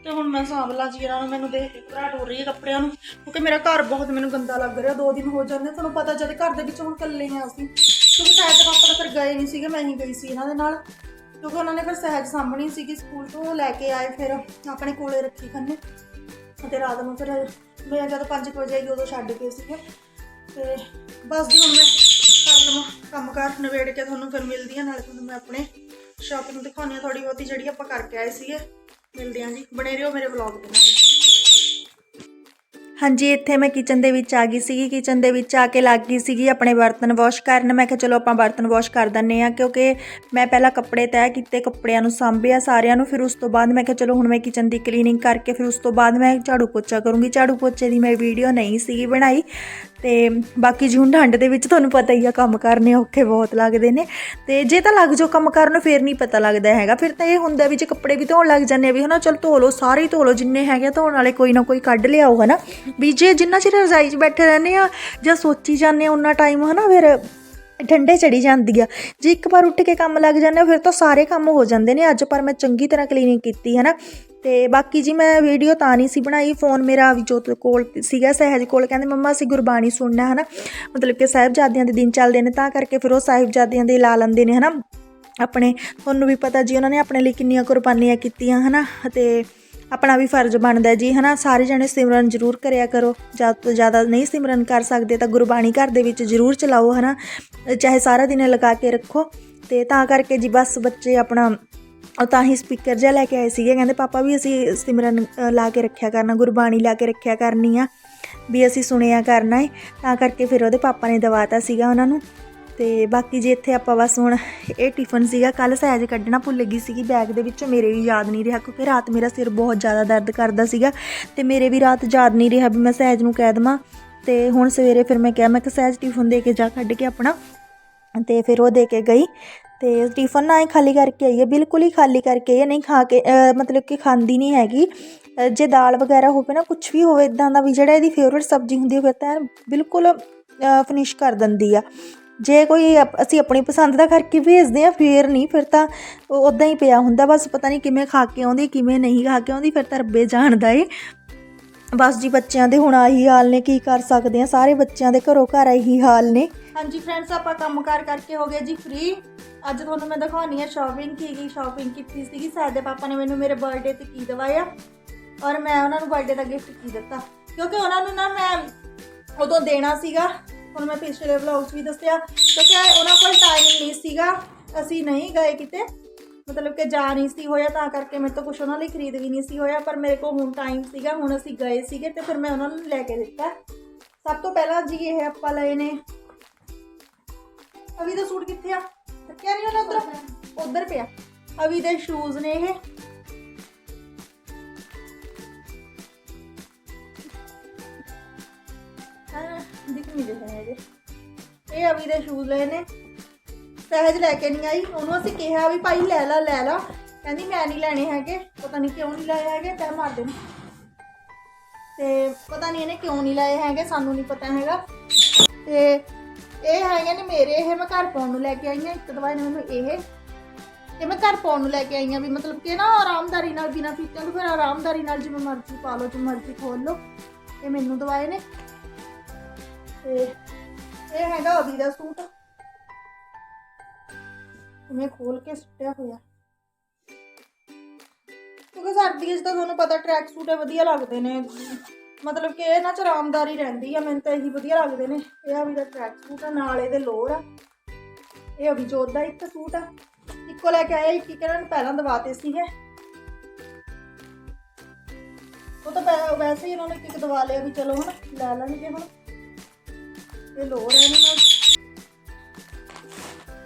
ਤੇ ਹੁਣ ਮੈਂ ਸਾਂਭ ਲਾਂ ਜੀ ਇਹਨਾਂ ਨੂੰ ਮੈਨੂੰ ਦੇਖ ਕੇ ਘਬਰਾਹਟ ਹੋ ਰਹੀ ਹੈ ਕੱਪੜਿਆਂ ਨੂੰ ਕਿਉਂਕਿ ਮੇਰਾ ਘਰ ਬਹੁਤ ਮੈਨੂੰ ਗੰਦਾ ਲੱਗ ਰਿਹਾ ਦੋ ਦਿਨ ਹੋ ਜਾਂਦੇ ਤੁਹਾਨੂੰ ਪਤਾ ਜਦ ਘਰ ਦੇ ਵਿੱਚ ਹੁਣ ਇਕੱਲੇ ਹਾਂ ਅਸੀਂ ਕਿਉਂਕਿ ਸਹਿਜ ਦੇ ਪਾਪਾ ਤਾਂ ਫਿਰ ਗਏ ਨਹੀਂ ਸੀਗੇ ਮੈਂ ਹੀ ਗਈ ਸੀ ਇਹਨਾਂ ਦੇ ਨਾਲ ਕਿਉਂਕਿ ਉਹਨਾਂ ਨੇ ਫਿਰ ਸਹਿਜ ਸਾਂਭਣੀ ਸੀਗੀ ਸਕੂਲ ਤੋਂ ਲੈ ਕੇ ਆਏ ਫਿਰ ਆਪਣੇ ਕੋਲੇ ਰੱਖੀ ਖੰਨੇ ਅਤੇ ਰਾਤ ਨੂੰ ਫਿਰ ਮੈਂ ਜਦ 5 ਵਜੇ ਆਈ ਉਦੋਂ ਛੱਡ ਕੇ ਸੀਗੇ ਤੇ ਬਸ ਜੀ ਹੁਣ ਮੈਂ ਕਰ ਲਵਾਂ ਕੰਮ ਕਾਰ ਨਵੇੜ ਕੇ ਤੁਹਾਨੂੰ ਫਿਰ ਮਿਲਦੀ ਆ ਨਾਲੇ ਤੁਹਾਨੂੰ ਮੈਂ ਆਪਣੇ ਸ਼ਾਪਿੰਗ ਦਿਖਾਉਣੀ ਆ ਥੋੜੀ ਬਹੁਤੀ ਜਿਹੜੀ ਆਪਾਂ ਕਰਕੇ ਆਏ ਸੀਗੇ। ਮਿਲਦੇ ਆ ਜੀ। ਬਣੇ ਰਹੋ ਮੇਰੇ ਵਲੌਗ ਦੇ ਨਾਲ। ਹਾਂਜੀ, ਇੱਥੇ ਮੈਂ ਕਿਚਨ ਦੇ ਵਿੱਚ ਆ ਗਈ ਸੀਗੀ ਕਿਚਨ ਦੇ ਵਿੱਚ ਆ ਕੇ ਲੱਗ ਗਈ ਸੀਗੀ ਆਪਣੇ ਬਰਤਨ ਵਾਸ਼ ਕਰਨ। ਮੈਂ ਕਿਹਾ, ਚਲੋ ਆਪਾਂ ਬਰਤਨ ਵਾਸ਼ ਕਰ ਦਿੰਨੇ ਆ ਕਿਉਂਕਿ ਮੈਂ ਪਹਿਲਾਂ ਕੱਪੜੇ ਤੈਅ ਕੀਤੇ, ਕੱਪੜਿਆਂ ਨੂੰ ਸਾਂਭਿਆ ਸਾਰਿਆਂ ਨੂੰ, ਫਿਰ ਉਸ ਤੋਂ ਬਾਅਦ ਮੈਂ ਕਿਹਾ, ਚਲੋ ਹੁਣ ਮੈਂ ਕਿਚਨ ਦੀ ਕਲੀਨਿੰਗ ਕਰਕੇ, ਫਿਰ ਉਸ ਤੋਂ ਬਾਅਦ ਮੈਂ ਝਾੜੂ ਪੋਚਾ ਕਰੂੰਗੀ। ਝਾੜੂ ਪੋਚੇ ਦੀ ਮੈਂ ਵੀਡੀਓ ਨਹੀਂ ਸੀਗੀ ਬਣਾਈ, ਤੇ ਬਾਕੀ ਜੂਨ ਠੰਡ ਦੇ ਵਿੱਚ ਤੁਹਾਨੂੰ ਪਤਾ ਹੀ ਆ, ਕੰਮ ਕਰਨੇ ਔਖੇ ਬਹੁਤ ਲੱਗਦੇ ਨੇ। ਤੇ ਜੇ ਤਾਂ ਲੱਗ ਜਾਓ ਕੰਮ ਕਰਨ, ਫਿਰ ਨਹੀਂ ਪਤਾ ਲੱਗਦਾ ਹੈਗਾ। ਫਿਰ ਤਾਂ ਇਹ ਹੁੰਦਾ ਵੀ ਜੇ ਕੱਪੜੇ ਵੀ ਧੋਣ ਲੱਗ ਜਾਂਦੇ ਆ ਵੀ ਹਨਾ, ਚਲ ਧੋ ਲਓ, ਸਾਰੇ ਹੀ ਧੋ ਲਓ, ਜਿੰਨੇ ਹੈਗੇ ਆ, ਧੋਣ ਵਾਲੇ ਕੋਈ ਨਾ ਕੋਈ ਕੱਢ ਲਿਆਓ ਹਨਾ ਵੀ ਜੇ ਜਿੰਨਾ ਚਿਰ ਰਜ਼ਾਈ 'ਚ ਬੈਠੇ ਰਹਿੰਦੇ ਆ ਜਾਂ ਸੋਚੀ ਜਾਂਦੇ ਆ ਉਹਨਾਂ ਟਾਈਮ ਹਨਾ, ਫਿਰ ਠੰਡੇ ਚੜੀ ਜਾਂਦੀ ਆ। ਜੇ ਇੱਕ ਵਾਰ ਉੱਠ ਕੇ ਕੰਮ ਲੱਗ ਜਾਂਦੇ ਆ, ਫਿਰ ਤਾਂ ਸਾਰੇ ਕੰਮ ਹੋ ਜਾਂਦੇ ਨੇ। ਅੱਜ ਪਰ ਮੈਂ ਚੰਗੀ ਤਰ੍ਹਾਂ ਕਲੀਨਿੰਗ ਕੀਤੀ ਹੈ ਨਾ ਤੇ ਬਾਕੀ ਜੀ ਮੈਂ ਵੀਡੀਓ ਤਾਂ ਨਹੀਂ ਸੀ ਬਣਾਈ। ਫੋਨ ਮੇਰਾ ਵੀ ਜੋਤ ਕੋਲ ਸੀਗਾ, ਸਹਿਜ ਕੋਲ। ਕਹਿੰਦੇ, ਮੰਮਾ, ਅਸੀਂ ਗੁਰਬਾਣੀ ਸੁਣਨਾ ਹੈ ਨਾ ਮਤਲਬ ਕਿ ਸਾਹਿਬਜ਼ਾਦਿਆਂ ਦੇ ਦਿਨ ਚੱਲਦੇ ਨੇ, ਤਾਂ ਕਰਕੇ ਫਿਰ ਉਹ ਸਾਹਿਬਜ਼ਾਦਿਆਂ ਦੇ ਲਾ ਲੈਂਦੇ ਨੇ ਹੈ ਨਾ ਆਪਣੇ, ਤੁਹਾਨੂੰ ਵੀ ਪਤਾ ਜੀ, ਉਹਨਾਂ ਨੇ ਆਪਣੇ ਲਈ ਕਿੰਨੀਆਂ ਕੁਰਬਾਨੀਆਂ ਕੀਤੀਆਂ, ਹਨਾ। ਤੇ ਆਪਣਾ ਵੀ ਫਰਜ਼ ਬਣਦਾ ਜੀ ਹਨਾ, ਸਾਰੇ ਜਣੇ ਸਿਮਰਨ ਜ਼ਰੂਰ ਕਰਿਆ ਕਰੋ। ਜ਼ਿਆਦਾ ਤੋਂ ਜ਼ਿਆਦਾ ਨਹੀਂ ਸਿਮਰਨ ਕਰ ਸਕਦੇ, ਤਾਂ ਗੁਰਬਾਣੀ ਘਰ ਦੇ ਵਿੱਚ ਜ਼ਰੂਰ ਚਲਾਓ, ਹਨਾ। ਚਾਹੇ ਸਾਰਾ ਦਿਨ ਲਗਾ ਕੇ ਰੱਖੋ। ਤੇ ਤਾਂ ਕਰਕੇ ਜੀ ਬਸ ਬੱਚੇ ਆਪਣਾ, ਉਹ ਤਾਂ ਹੀ ਸਪੀਕਰ ਜਿਹਾ ਲੈ ਕੇ ਆਏ ਸੀਗੇ। ਕਹਿੰਦੇ, ਪਾਪਾ ਵੀ ਅਸੀਂ ਸਿਮਰਨ ਲਾ ਕੇ ਰੱਖਿਆ ਕਰਨਾ, ਗੁਰਬਾਣੀ ਲਾ ਕੇ ਰੱਖਿਆ ਕਰਨੀ ਆ, ਵੀ ਅਸੀਂ ਸੁਣਿਆ ਕਰਨਾ ਹੈ ਤਾਂ ਕਰਕੇ ਫਿਰ ਉਹਦੇ ਪਾਪਾ ਨੇ ਦਵਾਤਾ ਸੀਗਾ ਉਹਨਾਂ ਨੂੰ। ਤੇ ਬਾਕੀ ਜੇ ਇੱਥੇ ਆਪਾਂ ਬਸ ਹੁਣ ਇਹ ਟਿਫਨ ਸੀਗਾ ਕੱਲ ਸਹਿਜ ਕੱਢਣਾ ਭੁੱਲ ਗਈ ਸੀਗੀ ਬੈਗ ਦੇ ਵਿੱਚੋਂ ਮੇਰੇ ਵੀ ਯਾਦ ਨਹੀਂ ਰਿਹਾ ਕਿਉਂਕਿ ਰਾਤ ਮੇਰਾ ਸਿਰ ਬਹੁਤ ਜ਼ਿਆਦਾ ਦਰਦ ਕਰਦਾ ਸੀਗਾ ਤੇ ਮੇਰੇ ਵੀ ਰਾਤ ਯਾਦ ਨਹੀਂ ਰਿਹਾ ਵੀ ਮੈਂ ਸਹਿਜ ਨੂੰ ਕਹਿ ਦੇਵਾਂ ਤੇ ਹੁਣ ਸਵੇਰੇ ਫਿਰ ਮੈਂ ਕਿਹਾ ਮੈਂ ਕਿ ਸਹਿਜ ਟਿਫਨ ਦੇ ਕੇ ਜਾ ਕੱਢ ਕੇ ਆਪਣਾ ਤੇ ਫਿਰ ਉਹ ਦੇ ਕੇ ਗਈ ਤੇ ਟਿਫਨ ਨਾ ਹੀ ਖਾਲੀ ਕਰਕੇ ਆਈ ਹੈ, ਬਿਲਕੁਲ ਹੀ ਖਾਲੀ ਕਰਕੇ ਇਹ ਨਹੀਂ ਖਾ ਕੇ ਮਤਲਬ ਕਿ ਖਾਂਦੀ ਨਹੀਂ ਹੈਗੀ। ਜੇ ਦਾਲ ਵਗੈਰਾ ਹੋਵੇ ਨਾ ਕੁਝ ਵੀ ਹੋਵੇ ਇਦਾਂ ਦਾ ਵੀ ਜਿਹੜਾ ਇਹਦੀ ਫੇਵਰਟ ਸਬਜ਼ੀ ਹੁੰਦੀ ਹੈ ਫਿਰ ਤਾਂ ਬਿਲਕੁਲ ਫਿਨਿਸ਼ ਕਰ ਦਿੰਦੀ ਆ। ਜੇ ਕੋਈ ਅਸੀਂ ਆਪਣੀ ਪਸੰਦ ਦਾ ਕਰਕੇ ਭੇਜਦੇ ਆ ਫੇਰ ਨਹੀਂ, ਫਿਰ ਤਾਂ ਉਦਾਂ ਹੀ ਪਿਆ ਹੁੰਦਾ। ਬਸ ਪਤਾ ਨਹੀਂ ਕਿਵੇਂ ਖਾ ਕੇ ਆਉਂਦੀ, ਕਿਵੇਂ ਨਹੀਂ ਖਾ ਕੇ ਆਉਂਦੀ, ਫਿਰ ਤਾਂ ਰੱਬੇ ਜਾਣਦਾ ਏ। ਬਸ ਜੀ ਬੱਚਿਆਂ ਦੇ ਹੁਣ ਆਹੀ ਹਾਲ ਨੇ, ਕੀ ਕਰ ਸਕਦੇ ਆ ਸਾਰੇ ਬੱਚਿਆਂ ਦੇ ਘਰੋਂ ਘਰ ਇਹੀ ਹਾਲ ਨੇ। ਹਾਂਜੀ ਫਰੈਂਡਸ ਆਪਾਂ ਕੰਮ ਕਾਰ ਕਰਕੇ ਹੋ ਗਏ ਜੀ ਫ੍ਰੀ ਅੱਜ ਤੁਹਾਨੂੰ ਮੈਂ ਦਿਖਾਉਣੀ ਆ ਸ਼ਾਪਿੰਗ ਕੀ ਕੀ ਸ਼ਾਪਿੰਗ ਕੀਤੀ ਸੀਗੀ। ਸਾਡੇ ਪਾਪਾ ਨੇ ਮੈਨੂੰ ਮੇਰੇ ਬਰਥਡੇ ਤੇ ਕੀ ਦਵਾਇਆ ਔਰ ਮੈਂ ਉਹਨਾਂ ਨੂੰ ਬਰਥਡੇ ਦਾ ਗਿਫਟ ਕੀ ਦਿੱਤਾ। ਕਿਉਂਕਿ ਉਹਨਾਂ ਨੂੰ ਨਾ ਮੈਂ ਉਦੋਂ ਦੇਣਾ ਸੀਗਾ। ਹੁਣ ਮੈਂ ਪਿਛਲੇ ਵਲੌਗਸ ਵੀ ਦੱਸਿਆ ਕਿਉਂਕਿ ਉਹਨਾਂ ਕੋਲ ਟਾਈਮ ਨਹੀਂ ਸੀਗਾ ਅਸੀਂ ਨਹੀਂ ਗਏ ਕਿਤੇ। ਮਤਲਬ ਕਿ ਜਾ ਨਹੀਂ ਸੀ ਹੋਇਆ ਤਾਂ ਕਰਕੇ ਮੇਰੇ ਤੋਂ ਕੁਝ ਉਹਨਾਂ ਲਈ ਖਰੀਦ ਵੀ ਨਹੀਂ ਸੀ ਹੋਇਆ ਪਰ ਮੇਰੇ ਕੋਲ ਹੁਣ ਟਾਈਮ ਸੀਗਾ ਹੁਣ ਅਸੀਂ ਗਏ ਸੀਗੇ ਤੇ ਫਿਰ ਮੈਂ ਉਹਨਾਂ ਨੂੰ ਲੈ ਕੇ ਦਿੱਤਾ। ਸਭ ਤੋਂ ਪਹਿਲਾਂ ਜੀ ਇਹ ਆਪਾਂ ਲਏ ਨੇ। ਅਵੀ ਦਾ ਸੂਟ ਕਿੱਥੇ ਆ? ਰੱਖਿਆ ਨਹੀਂ ਉਹਨੇ ਉਧਰ? ਉਧਰ। ਪਿਆ। ਅਵੀ ਦੇ ਸ਼ੂਜ਼ ਨੇ ਇਹ। ਦਿਖ ਨਹੀਂ ਰਿਹਾ ਹੈਗੇ। ਇਹ ਅਵੀ ਦੇ ਸ਼ੂਜ਼ ਲਏ ਨੇ। ਸਹਿਜ ਲੈ ਕੇ ਨਹੀਂ ਆਈ। ਉਹਨੂੰ ਅਸੀਂ ਕਿਹਾ ਵੀ ਭਾਈ ਲੈ ਲਾ ਲੈ ਲਾ। ਕਹਿੰਦੀ ਮੈਂ ਨਹੀਂ ਲੈਣੇ ਹੈਗੇ। ਪਤਾ ਨਹੀਂ ਕਿਉਂ ਨਹੀਂ ਲਏ ਹੈਗੇ। ਤੈ ਮਾਰ ਦੇ ਤੇ ਪਤਾ ਨਹੀਂ ਇਹਨੇ ਕਿਉਂ ਨਹੀਂ ਲਏ ਹੈਗੇ। ਸਾਨੂੰ ਨਹੀਂ ਪਤਾ ਹੈਗਾ। ਤੇ ਇਹ ਹੈਗੇ ਨੇ ਮੇਰੇ। ਇਹ ਮੈਂ ਘਰ ਪਾਉਣ ਨੂੰ ਲੈ ਕੇ ਆਈ ਹਾਂ। ਇੱਕ ਦਵਾਈ ਨੇ ਮੈਨੂੰ ਇਹ। ਤੇ ਮੈਂ ਘਰ ਪਾਉਣ ਨੂੰ ਲੈ ਕੇ ਆਈ ਹਾਂ ਵੀ ਮਤਲਬ ਕਿ ਨਾ ਆਰਾਮਦਾਰੀ ਨਾਲ ਬਿਨਾਂ ਫੀਤਿਆਂ ਤੋਂ ਫਿਰ ਆਰਾਮਦਾਰੀ ਨਾਲ ਜਿਵੇਂ ਮਰਜ਼ੀ ਪਾ ਲਓ, ਜਿਵੇਂ ਮਰਜ਼ੀ ਖੋਲ ਲਓ। ਇਹ ਮੈਨੂੰ ਦਵਾਏ ਨੇ। ਤੇ ਇਹ ਹੈਗਾ ਅਭੀ ਦਾ ਸੂਟ। ਮੈਂ ਖੋਲ ਕੇ ਸੁੱਟਿਆ ਹੋਇਆ। ਕਿਉਂਕਿ ਸਰਦੀਆਂ 'ਚ ਤਾਂ ਤੁਹਾਨੂੰ ਪਤਾ ਟਰੈਕ ਸੂਟ ਵਧੀਆ ਲੱਗਦੇ ਨੇ। ਮਤਲਬ ਕਿ ਇਹਨਾਂ 'ਚ ਆਰਾਮਦਾਰੀ ਰਹਿੰਦੀ ਆ, ਮੈਨੂੰ ਤਾਂ ਇਹੀ ਵਧੀਆ ਲੱਗਦੇ ਨੇ। ਇਹ ਆ ਵੀ ਦਾ ਟਰੈਕ ਸੂਟ ਆ, ਨਾਲ ਇਹਦੇ ਲੋਰ ਆ। ਇਹ ਅਭੀ ਜੋਤ ਦਾ ਇੱਕ ਸੂਟ ਆ। ਇੱਕੋ ਲੈ ਕੇ ਆਇਆ ਇੱਕ ਇੱਕ ਇਹਨਾਂ ਨੂੰ ਪਹਿਲਾਂ ਦਵਾਤੇ ਸੀਗੇ। ਉਹ ਤਾਂ ਵੈਸੇ ਹੀ ਇਹਨਾਂ ਨੇ ਇੱਕ ਇੱਕ ਦਵਾ ਲਿਆ ਵੀ ਚਲੋ ਹੁਣ ਲੈ ਲੈਣਗੇ ਹੁਣ। ਇਹ ਲੋਅਰ ਹੈ ਇਹਨਾਂ ਨਾਲ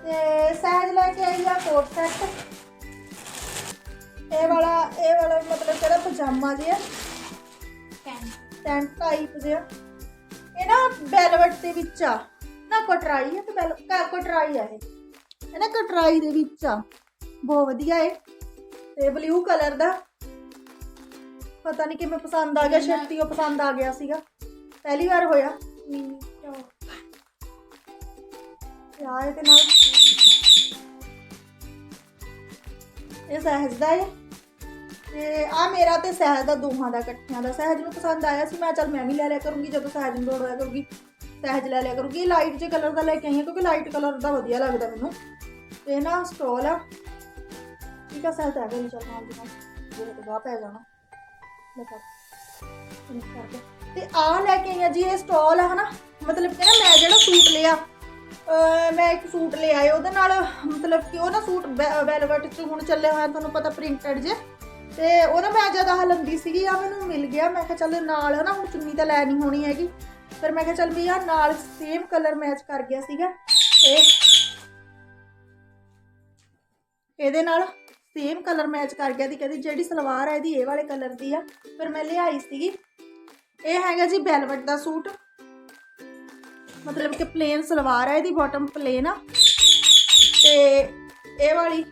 ਤੇ ਸਹਿਜ ਲੈ ਕੇ ਆਈ ਆ ਕੋਟ ਸੈੱਟ। ਇਹ ਵਾਲਾ ਇਹ ਵਾਲਾ ਮਤਲਬ ਕਿਹੜਾ ਪਜਾਮਾ ਜਿਹਾ? ਟੈਂਟ ਟਾਈਪ ਜਿਹਾ। ਇਹ ਨਾ ਵੈਲਵਟ ਦੇ ਵਿੱਚ ਆ। ਨਾ ਕਟਰਾਈ ਹੈ ਤੇ ਵੈਲ ਕਾ- ਕਟਰਾਈ ਆ ਇਹ। ਇਹ ਨਾ ਕਟਰਾਈ ਦੇ ਵਿੱਚ ਆ। ਬਹੁਤ ਵਧੀਆ ਹੈ ਤੇ ਬਲੂ ਕਲਰ ਦਾ। ਪਤਾ ਨਹੀਂ ਕਿਵੇਂ ਪਸੰਦ ਆ ਗਿਆ ਛੇਤੀ ਉਹ ਪਸੰਦ ਆ ਗਿਆ ਸੀਗਾ। ਪਹਿਲੀ ਵਾਰ ਹੋਇਆ। ਤੇ ਆਹ ਇਹਦੇ ਨਾਲ। ਇਹ ਸਹਿਜ ਦਾ ਹੈ। ਤੇ ਆ ਮੇਰਾ ਤੇ ਸਹਿਜ ਦਾ ਦੋਹਾਂ ਦਾ, ਇਕੱਠਿਆਂ ਦਾ। ਸਹਿਜ ਨੂੰ ਪਸੰਦ ਆਇਆ ਸੀ, ਮੈਂ ਚੱਲ ਮੈਂ ਵੀ ਲੈ ਲਿਆ ਕਰੂੰਗੀ, ਜਦੋਂ ਸਹਿਜ ਨੂੰ ਲੋੜ ਹੋਇਆ ਕਰੂਗੀ, ਸਹਿਜ ਲੈ ਲਿਆ ਕਰੂਗੀ। ਲਾਈਟ ਜੇ ਕਲਰ ਦਾ ਲੈ ਕੇ ਆਈ ਹਾਂ, ਕਿਉਂਕਿ ਲਾਈਟ ਕਲਰ ਦਾ ਵਧੀਆ ਲੱਗਦਾ ਮੈਨੂੰ। ਤੇ ਨਾ ਸਟੋਲ ਆ। ਠੀਕ ਆ, ਸਹਿਜ ਆ ਗਿਆ ਚੱਲ ਨਾਲ ਦੀ ਨਾਲ। ਜਿਹੜੇ ਤੋਂ ਬਾਹਰ ਪੈ ਜਾਣਾ। ਲੈ ਕਰ। ਤੇ ਆ ਲੈ ਕੇ ਆਈ ਆ ਜੀ, ਇਹ ਸਟਾਲ ਆ, ਹਨਾ? ਮਤਲਬ ਕਿ ਨਾ ਮੈਂ ਜਿਹੜਾ ਸੂਟ ਲਿਆ ਅਹ ਮੈਂ ਇੱਕ ਸੂਟ ਲਿਆ ਏ ਉਹਦੇ ਨਾਲ ਮਤਲਬ ਕਿ ਉਹ ਨਾ ਸੂਟ ਵੈਲਵਟ ਚ ਹੁਣ ਚੱਲਿਆ ਹੋਇਆ, ਤੁਹਾਨੂੰ ਪਤਾ ਪ੍ਰਿੰਟਡ ਜੇ। ਤੇ ਉਹ ਨਾ ਮੈਂ ਜਦ ਆਹ ਸੀਗੀ ਆ ਮੈਨੂੰ ਮਿਲ ਗਿਆ। ਮੈਂ ਕਿਹਾ ਚੱਲ ਨਾਲ ਹਨਾ ਹੁਣ ਚੁੰਨੀ ਤਾਂ ਲੈ ਨਹੀਂ ਹੋਣੀ ਹੈਗੀ। ਫਿਰ ਮੈਂ ਕਿਹਾ ਚੱਲ ਵੀ ਆ ਨਾਲ ਸੇਮ ਕਲਰ ਮੈਚ ਕਰ ਗਿਆ ਸੀਗਾ। ਤੇ ਇਹਦੇ ਨਾਲ ਸੇਮ ਕਲਰ ਮੈਚ ਕਰ ਗਿਆ ਦੀ ਕਹਿੰਦੀ ਜਿਹੜੀ ਸਲਵਾਰ ਹੈ ਇਹਦੀ ਇਹ ਵਾਲੇ ਕਲਰ ਦੀ ਆ। ਫਿਰ ਮੈਂ ਲਿਆਈ ਸੀਗੀ। ਇਹ ਹੈਗਾ ਜੀ ਵੈਲਵਟ ਦਾ ਸੂਟ। ਮਤਲਬ ਕਿ ਪਲੇਨ ਸਲਵਾਰ ਹੈ ਇਹਦੀ ਬਾਟਮ ਪਲੇਨ ਆ। ਤੇ ਇਹ ਵਾਲੀ